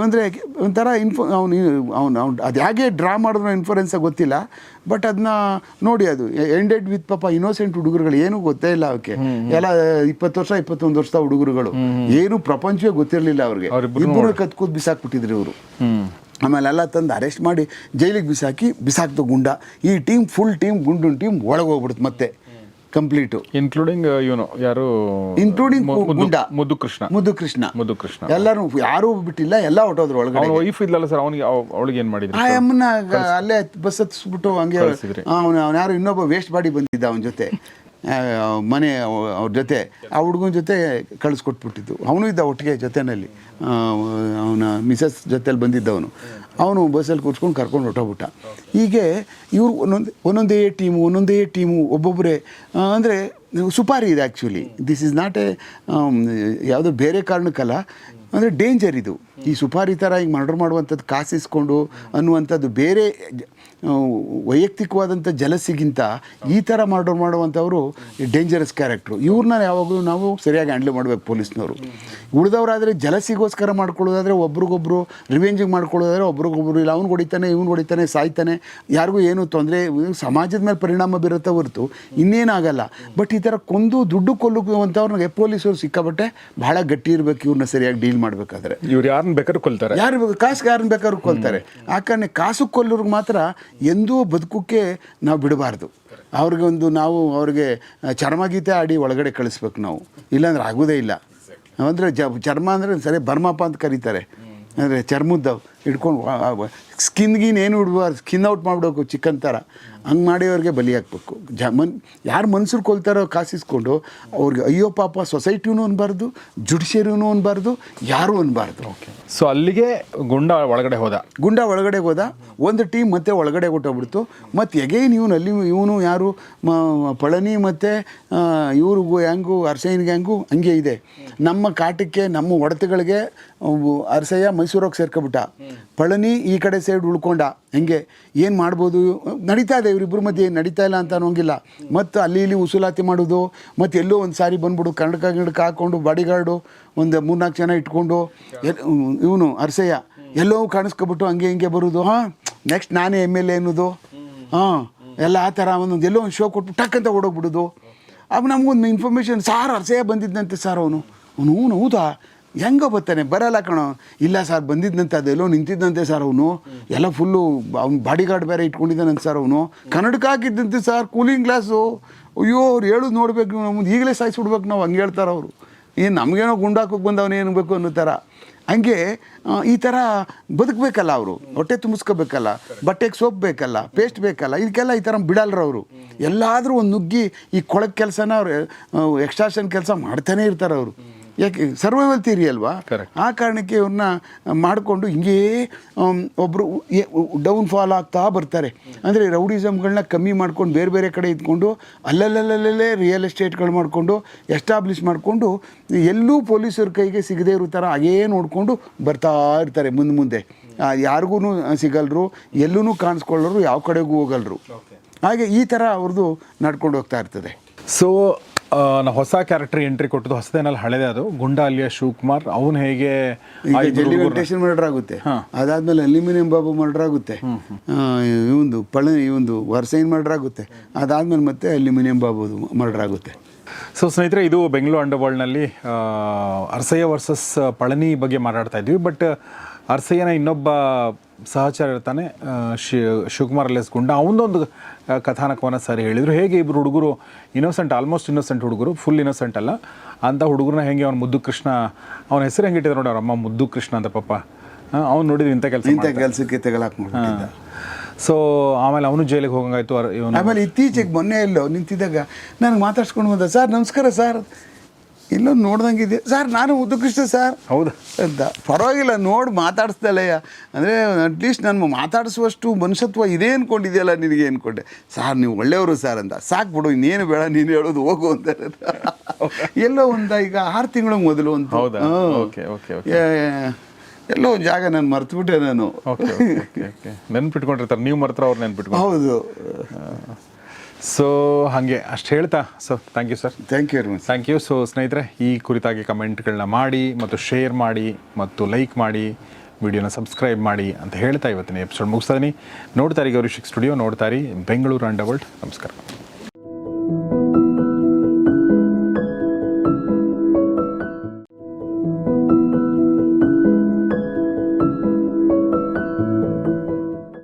ಅಂದರೆ ಒಂಥರ ಇನ್ಫೋ ಅವನು ಅವನು ಅವ್ನು ಅದು ಹೇಗೆ ಡ್ರಾ ಮಾಡಿದ್ರು ಇನ್ಫ್ಲುಯೆನ್ಸ ಗೊತ್ತಿಲ್ಲ. ಬಟ್ ಅದನ್ನ ನೋಡಿ ಅದು ಎಂಡೆಡ್ ವಿತ್ ಪಾಪ ಇನ್ನೋಸೆಂಟ್ ಹುಡುಗರುಗಳು ಏನೂ ಗೊತ್ತೇ ಇಲ್ಲ ಅವಕ್ಕೆ. ಎಲ್ಲ ಇಪ್ಪತ್ತು ವರ್ಷ ಇಪ್ಪತ್ತೊಂದು ವರ್ಷದ ಹುಡುಗರುಗಳು. ಏನು ಪ್ರಪಂಚವೇ ಗೊತ್ತಿರಲಿಲ್ಲ ಅವ್ರಿಗೆ. ಇಬ್ಬರು ಕತ್ಕೂತ್ ಬಿಸಾಕ್ಬಿಟ್ಟಿದ್ರು ಇವರು. ಆಮೇಲೆ ಎಲ್ಲ ತಂದು ಅರೆಸ್ಟ್ ಮಾಡಿ ಜೈಲಿಗೆ ಬಿಸಾಕಿ ಬಿಸಾಕ್ದು ಗುಂಡ. ಈ ಟೀಮ್ ಫುಲ್ ಟೀಮ್ ಗುಂಡಿನ ಟೀಮ್ ಒಳಗೆ ಹೋಗ್ಬಿಡುತ್ತೆ ಮತ್ತೆ. ಕಂಪ್ಲೀಟು ಇನ್ಕ್ಲೂಡಿಂಗ್ ಇವನು ಯಾರು ಇನ್ಕ್ಲೂಡಿಂಗ್ ಗುಂಡ ಮುದ್ದು ಕೃಷ್ಣ ಮುದ್ದು ಕೃಷ್ಣ ಮುದ್ದು ಕೃಷ್ಣ ಎಲ್ಲರೂ ಯಾರೂ ಬಿಟ್ಟಿಲ್ಲ ಎಲ್ಲ ಹೊಟ್ಟೋದ್ರು ಒಳಗಡೆ ಅವನ ವೈಫ್ ಇದ್ಲಲ್ಲ ಸರ್ ಅವನಿಗೆ ಅವಳಿಗೆ ಏನು ಮಾಡಿದ್ರು ಆ ಅಮ್ಮನ ಅಲ್ಲೇ ಬಸ್ ಹತ್ತಿಸ್ಬಿಟ್ಟು ಹಂಗೆ. ಅವನು ಅವನು ಯಾರು ಇನ್ನೊಬ್ಬ ವೇಸ್ಟ್ ಬಾಡಿ ಬಂದಿದ್ದ ಅವನ ಜೊತೆ. ಮನೆ ಅವ- ಅವ್ರ ಜೊತೆ. ಆ ಹುಡುಗನ ಜೊತೆ ಕಳಿಸ್ಕೊಟ್ಬಿಟ್ಟಿದ್ದು. ಅವನು ಇದ್ದ ಒಟ್ಟಿಗೆ ಜೊತೆನಲ್ಲಿ. ಅವನ ಮಿಸಸ್ ಜೊತೆಲಿ ಬಂದಿದ್ದವನು. ಅವನು ಬಸ್ಸಲ್ಲಿ ಕೂತ್ಕೊಂಡು ಕರ್ಕೊಂಡು ಹೊಟ್ಟೋಗ್ಬಿಟ್ಟ ಹೀಗೆ ಇವ್ರು ಒಂದೊಂದು, ಒಂದೊಂದೇ ಟೀಮು ಒಂದೊಂದೇ ಟೀಮು ಒಬ್ಬೊಬ್ಬರೇ ಅಂದರೆ ಸುಪಾರಿ ಇದೆ actually this is not a ಯಾವುದೋ ಬೇರೆ ಕಾರಣಕ್ಕಲ್ಲ, ಅಂದರೆ ಡೇಂಜರ್ ಇದು. ಈ ಸುಪಾರಿ ಥರ ಹಿಂಗೆ ಮರ್ಡರ್ ಮಾಡುವಂಥದ್ದು ಕಾಸಿಸ್ಕೊಂಡು ಅನ್ನುವಂಥದ್ದು ಬೇರೆ ವೈಯಕ್ತಿಕವಾದಂಥ ಜಲಸಿಗಿಂತ ಈ ಥರ ಮರ್ಡರ್ ಮಾಡುವಂಥವರು ಡೇಂಜರಸ್ ಕ್ಯಾರೆಕ್ಟ್ರು ಇವ್ರನ್ನ ಯಾವಾಗಲೂ ನಾವು ಸರಿಯಾಗಿ ಹ್ಯಾಂಡ್ಲ್ ಮಾಡಬೇಕು ಪೊಲೀಸ್ನವರು. ಉಳಿದವರಾದರೆ ಜಲಸಿಗೋಸ್ಕರ ಮಾಡ್ಕೊಳ್ಳೋದಾದರೆ ಒಬ್ರಿಗೊಬ್ರು ರಿವೆಂಜಿಂಗ್ ಮಾಡ್ಕೊಳ್ಳೋದಾದ್ರೆ ಒಬ್ರಿಗೊಬ್ರು ಇಲ್ಲ, ಅವ್ನು ಹೊಡಿತಾನೆ, ಇವ್ನು ಹೊಡಿತಾನೆ, ಸಾಯ್ತಾನೆ, ಯಾರಿಗೂ ಏನು ತೊಂದರೆ ಸಮಾಜದ ಮೇಲೆ ಪರಿಣಾಮ ಬೀರುತ್ತೆ ಹೊರತು ಇನ್ನೇನಾಗಲ್ಲ. ಬಟ್ ಈ ಥರ ಕೊಂದು ದುಡ್ಡು ಕೊಲ್ಲುವಂಥವ್ರಿಗೆ ಪೊಲೀಸರು ಸಿಕ್ಕಾಬಟ್ಟೆ ಬಹಳ ಗಟ್ಟಿ ಇರಬೇಕು ಇವ್ರನ್ನ ಸರಿಯಾಗಿ ಡೀಲ್ ಮಾಡಬೇಕಾದ್ರೆ. ಇವ್ರು ಯಾರನ್ನ ಬೇಕಾದ್ರೂ ಕೊಲ್ತಾರೆ. ಯಾರು ಬೇಕು ಕಾಸು ಯಾರನ್ನ ಬೇಕಾದ್ರೂ ಕೊಲ್ತಾರೆ. ಆ ಕಾರಣ ಕಾಸು ಕೊಲ್ಲೋರ್ಗೆ ಮಾತ್ರ ಎಂದೂ ಬದುಕೋಕ್ಕೆ ನಾವು ಬಿಡಬಾರ್ದು. ಅವ್ರಿಗೆ ಒಂದು ನಾವು ಅವ್ರಿಗೆ ಚರ್ಮಗೀತೆ ಆಡಿ ಒಳಗಡೆ ಕಳಿಸ್ಬೇಕು ನಾವು. ಇಲ್ಲಾಂದ್ರೆ ಆಗೋದೇ ಇಲ್ಲ. ಅಂದರೆ ಜ ಚರ್ಮ ಅಂದರೆ ಸರಿ ಬರ್ಮಪ್ಪ ಅಂತ ಕರೀತಾರೆ. ಅಂದರೆ ಚರ್ಮದ್ದವು. ಹಿಡ್ಕೊಂಡು ಸ್ಕಿನ್ ಗೀನ್ ಏನು ಹಿಡ್ಬಾರ್ದು ಸ್ಕಿನ್ ಔಟ್ ಮಾಡಬೇಕು ಚಿಕನ್ ಥರ ಹಂಗೆ ಮಾಡಿ ಅವ್ರಿಗೆ ಬಲಿ ಹಾಕ್ಬೇಕು. ಜ ಮನ್ ಯಾರು ಮನ್ಸರು ಕೊಲ್ತಾರೋ ಕಾಸಿಸ್ಕೊಂಡು ಅವ್ರಿಗೆ ಅಯ್ಯೋ ಪಾಪ ಸೊಸೈಟಿನೂ ಅನ್ಬಾರ್ದು ಜುಡಿಷಿಯರಿನೂ ಅನ್ಬಾರ್ದು ಯಾರೂ ಅನ್ಬಾರ್ದು. ಓಕೆ ಸೊ ಅಲ್ಲಿಗೆ ಗುಂಡ ಒಳಗಡೆ ಹೋದ? ಗುಂಡ ಒಳಗಡೆ ಹೋದ. ಒಂದು ಟೀಮ್ ಮತ್ತೆ ಒಳಗಡೆ ಹೊಟ್ಟೋಗ್ಬಿಡ್ತು ಮತ್ತು ಎಗೈನ್ ಇವನು ಅಲ್ಲಿ ಇವನು ಯಾರು? ಮ- ಪಳನಿ ಮತ್ತು ಇವ್ರಿಗೂ ಗ್ಯಾಂಗು ಅರ್ಸೈನ್ ಗ್ಯಾಂಗು ಹಂಗೆ ಇದೆ. ನಮ್ಮ ಕಾಟಕ್ಕೆ ನಮ್ಮ ಒಡತುಗಳಿಗೆ ಅರಸಯ್ಯ ಮೈಸೂರೋಗಿ ಸೇರ್ಕೊಬಿಟ್ಟ. ಪಳನಿ ಈ ಕಡೆ ಸೈಡ್ ಉಳ್ಕೊಂಡ. ಹೆಂಗೆ? ಏನು ಮಾಡ್ಬೋದು? ನಡೀತಾ ಇದೆ ಇವರಿಬ್ಬರ ಮಧ್ಯೆ ನಡೀತಾ ಇಲ್ಲ ಅಂತ ಅನ್ನೋಂಗಿಲ್ಲ. ಮತ್ತು ಅಲ್ಲಿ ಇಲ್ಲಿ ಉಸುಲಾತಿ ಮಾಡೋದು, ಮತ್ತು ಎಲ್ಲೋ ಒಂದು ಸಾರಿ ಬಂದ್ಬಿಡು, ಕನ್ನಡಕ ಗಿಡಕ್ಕೆ ಹಾಕ್ಕೊಂಡು ಬಾಡಿಗಾರ್ಡು ಒಂದು ಮೂರ್ನಾಲ್ಕು ಜನ ಇಟ್ಕೊಂಡು ಇವನು ಅರಸಯ್ಯ, ಎಲ್ಲೋ ಕಾಣಿಸ್ಕೊಬಿಟ್ಟು ಹಂಗೆ ಹಿಂಗೆ ಬರೋದು. ಹಾಂ ನೆಕ್ಸ್ಟ್ ನಾನೇ ಎಂ ಎಲ್ ಎ ಅನ್ನೋದು. ಹಾಂ, ಎಲ್ಲ ಆ ಥರ ಒಂದೊಂದು ಎಲ್ಲೋ ಒಂದು ಶೋ ಕೊಟ್ಬಿಟ್ಟು ಟಕ್ ಅಂತ ಓಡೋಗ್ಬಿಡೋದು. ಅವಾಗ ನಮಗೊಂದು ಇನ್ಫಾರ್ಮೇಷನ್ ಸಾರ್ ಅರಸಯ್ಯ ಬಂದಿದ್ದಂತೆ ಸರ್ ಅವನು ಅವನು ಹೌದಾ? ಹೆಂಗೋ ಬರ್ತಾನೆ, ಬರಲ್ಲ ಕಣೋ. ಇಲ್ಲ ಸರ್ ಬಂದಿದ್ದಂತೆ ಅದೆಲ್ಲೋ ನಿಂತಿದ್ದಂತೆ ಸರ್ ಅವನು. ಎಲ್ಲ ಫುಲ್ಲು ಅವ್ನು ಬಾಡಿಗಾರ್ಡ್ ಬೇರೆ ಇಟ್ಕೊಂಡಿದ್ದಾನಂತೆ ಸರ್ ಅವನು. ಕನ್ನಡಕ ಹಾಕಿದ್ದಂತೆ ಸರ್ ಕೂಲಿಂಗ್ ಗ್ಲಾಸು ಅಯ್ಯೋ, ಅವ್ರು ಹೇಳೋದು ನೋಡ್ಬೇಕು ಮುಂದೆ ಈಗಲೇ ಸಾಯಿಸ್ಬಿಡ್ಬೇಕು ನಾವು, ಹಂಗೆ ಹೇಳ್ತಾರೆ ಅವರು. ಏನು ನಮಗೇನೋ ಗುಂಡಾಕೋಕೆ ಬಂದವನು ಏನು ಬೇಕು ಅನ್ನೋ ಥರ ಹಂಗೆ ಈ ಥರ ಬದುಕಬೇಕಲ್ಲ ಅವರು. ಹೊಟ್ಟೆ ತುಂಬಿಸ್ಕೋಬೇಕಲ್ಲ, ಬಟ್ಟೆಗೆ ಸೋಪ್ ಬೇಕಲ್ಲ ಪೇಸ್ಟ್ ಬೇಕಲ್ಲ ಇದಕ್ಕೆಲ್ಲ ಈ ಥರ ಬಿಡಲ್ರ ಅವರು. ಎಲ್ಲಾದರೂ ಒಂದು ನುಗ್ಗಿ ಈ ಕೊಳಕ್ಕೆ ಕೆಲಸನ ಅವ್ರು ಎಕ್ಸ್ಟ್ರಾಷನ್ ಕೆಲಸ ಮಾಡ್ತಾನೆ ಇರ್ತಾರೆ ಅವರು. ಯಾಕೆ ಸರ್ವೈವಲ್ ಥಿಯರಿ ಅಲ್ವಾ? ಆ ಕಾರಣಕ್ಕೆ ಇವ್ರನ್ನ ಮಾಡಿಕೊಂಡು ಹಿಂಗೇ ಒಬ್ಬರು ಡೌನ್ ಫಾಲ್ ಆಗ್ತಾ ಬರ್ತಾರೆ. ಅಂದರೆ ರೌಡಿಸಮ್ಗಳನ್ನ ಕಮ್ಮಿ ಮಾಡ್ಕೊಂಡು ಬೇರೆ ಬೇರೆ ಕಡೆ ಇದ್ಕೊಂಡು ಅಲ್ಲಲ್ಲಲ್ಲಲ್ಲೇ ರಿಯಲ್ ಎಸ್ಟೇಟ್ಗಳು ಮಾಡಿಕೊಂಡು ಎಸ್ಟಾಬ್ಲಿಷ್ ಮಾಡಿಕೊಂಡು ಎಲ್ಲೂ ಪೊಲೀಸರ ಕೈಗೆ ಸಿಗದೇ ಇರೋ ಥರ ಹಾಗೇ ನೋಡಿಕೊಂಡು ಬರ್ತಾ ಇರ್ತಾರೆ ಮುಂದೆ ಮುಂದೆ. ಯಾರಿಗೂ ಸಿಗಲ್ರು ಎಲ್ಲೂ ಕಾಣಿಸ್ಕೊಳ್ಳೋರು ಯಾವ ಕಡೆಗೂ ಹೋಗಲ್ರು. ಹಾಗೆ ಈ ಥರ ಅವ್ರದ್ದು ನಡ್ಕೊಂಡು ಹೋಗ್ತಾ ಇರ್ತದೆ. ಸೊ ನಾ ಹೊಸ ಕ್ಯಾರೆಕ್ಟರ್ ಎಂಟ್ರಿ ಕೊಟ್ಟದ್ದು ಹೊಸದೇನಲ್ಲ ಹಳೆದೇ ಅದು. ಗುಂಡ ಅಲ್ಲಿಯ ಶಿವಕುಮಾರ್. ಅವನು ಹೇಗೆ ಜಲ್ಲಿ ವೆಂಕಟೇಶನ್ ಮರ್ಡರ್ ಆಗುತ್ತೆ. ಅದಾದ್ಮೇಲೆ ಅಲ್ಯೂಮಿನಿಯಂ ಬಾಬು ಮರ್ಡರ್ ಆಗುತ್ತೆ. ಇವೊಂದು ಪಳ ಇವಂದು ವರ್ಸೈನ್ ಮರ್ಡರ್ ಆಗುತ್ತೆ. ಅದಾದ್ಮೇಲೆ ಮತ್ತೆ ಅಲ್ಯೂಮಿನಿಯಂ ಬಾಬು ಮರ್ಡರ್ ಆಗುತ್ತೆ. ಸೊ ಸ್ನೇಹಿತರೆ ಇದು ಬೆಂಗಳೂರು ಅಂಡರ್ವರ್ಲ್ಡ್ನಲ್ಲಿ ಅರ್ಸಯ್ಯ ವರ್ಸಸ್ ಪಳನಿ ಬಗ್ಗೆ ಮಾತಾಡ್ತಾ ಇದ್ವಿ. ಬಟ್ ಅರ್ಸಯ್ಯನ ಇನ್ನೊಬ್ಬ ಸಹಚರ ಇರ್ತಾನೆ ಶಿ ಶಿವಕುಮಾರ್ ಲೆಸ್ ಗುಂಡ ಅವನೊಂದು ಕಥಾನಕವನ್ನು ಸರಿ ಹೇಳಿದರು. ಹೇಗೆ ಇಬ್ಬರು ಹುಡುಗರು ಇನ್ನೋಸೆಂಟ್ ಆಲ್ಮೋಸ್ಟ್ ಇನ್ನೋಸೆಂಟ್ ಹುಡುಗರು ಫುಲ್ ಇನ್ನೋಸೆಂಟ್ ಅಲ್ಲ ಅಂಥ ಹುಡುಗರನ್ನ ಹೆಂಗೆ ಅವ್ನು ಮುದ್ದು ಕೃಷ್ಣ ಅವನ ಹೆಸರು ಹೆಂಗೆ ಇಟ್ಟಿದ್ರು ನೋಡಿ ಅವ್ರ ಅಮ್ಮ ಮುದ್ದು ಕೃಷ್ಣ ಅಂತ ಪಾಪ. ಅವ್ನು ನೋಡಿದ್ರು ಇಂಥ ಕೆಲಸ ಇಂಥ ಕೆಲಸಕ್ಕೆ ತಗೊಳಕ್ ಮಾಡ್ಬಿಟ್ಟಿದ್ದ. ಸೊ ಆಮೇಲೆ ಅವನು ಜೈಲಿಗೆ ಹೋಗಂಗಾಯ್ತು ಆಮೇಲೆ ಇತ್ತೀಚೆಗೆ ಮೊನ್ನೆ ಎಲ್ಲೋ ನಿಂತಿದ್ದಾಗ ನನಗೆ ಮಾತಾಡ್ಸ್ಕೊಂಡು ಬಂದ ಸರ್ ನಮಸ್ಕಾರ ಸರ್. ಇಲ್ಲೊಂದು ನೋಡ್ದಂಗಿದೆ ಸರ್ ನಾನು ಉದ್ದಕೃಷ್ಣ ಸರ್ ಹೌದು. ಅಂತ ಪರವಾಗಿಲ್ಲ ನೋಡಿ ಮಾತಾಡಿಸ್ದಲ್ಲಯ್ಯ ಅಂದರೆ ಅಟ್ಲೀಸ್ಟ್ ನಾನು ಮಾತಾಡಿಸುವಷ್ಟು ಮನುಷ್ಯತ್ವ ಇದೇ ಅಂದ್ಕೊಂಡಿದೆಯಲ್ಲ ನಿನಗೆ ಅಂದ್ಕೊಂಡೆ ಸರ್ ನೀವು ಒಳ್ಳೆಯವರು ಸರ್ ಅಂತ. ಸಾಕು ಬಿಡು ಇನ್ನೇನು ಬೇಡ ನೀನು ಹೇಳೋದು ಹೋಗು ಅಂತ. ಎಲ್ಲೋ ಒಂದು ಈಗ ಆರು ತಿಂಗಳ ಮೊದಲು ಅಂತ ಹೌದಾ? Okay okay okay, okay. ಎಲ್ಲೋ ಒಂದು ಜಾಗ ನಾನು ಮರ್ತುಬಿಟ್ಟೆ ನಾನು. ನೆನ್ಪಿಟ್ಕೊಂಡಿರ್ತಾರೆ. ನೀವು ಮರ್ತ್ರ ಅವ್ರು ನೆನ್ಪಿಟ್ಕೊಂಡು ಹೌದು. ಸೊ ಹಾಗೆ ಅಷ್ಟು ಹೇಳ್ತಾ. So thank you sir thank you very much thank you so ಸ್ನೇಹಿತರೆ ಈ ಕುರಿತಾಗಿ ಕಮೆಂಟ್ಗಳನ್ನ ಮಾಡಿ ಮತ್ತು ಶೇರ್ ಮಾಡಿ ಮತ್ತು ಲೈಕ್ ಮಾಡಿ ವಿಡಿಯೋನ ಸಬ್ಸ್ಕ್ರೈಬ್ ಮಾಡಿ ಅಂತ ಹೇಳ್ತಾ ಇವತ್ತಿನ ಎಪಿಸೋಡ್ ಮುಗಿಸ್ತಾ ನೋಡ್ತಾರಿ ನೋಡ್ತಾ ಇರಿ ಗೌರಿ ಶಿಕ್ ಸ್ಟುಡಿಯೋ ನೋಡ್ತಾ ಬೆಂಗಳೂರು ಬೆಂಗಳೂರು ಅಂಡರ್ವರ್ಲ್ಡ್. ನಮಸ್ಕಾರ.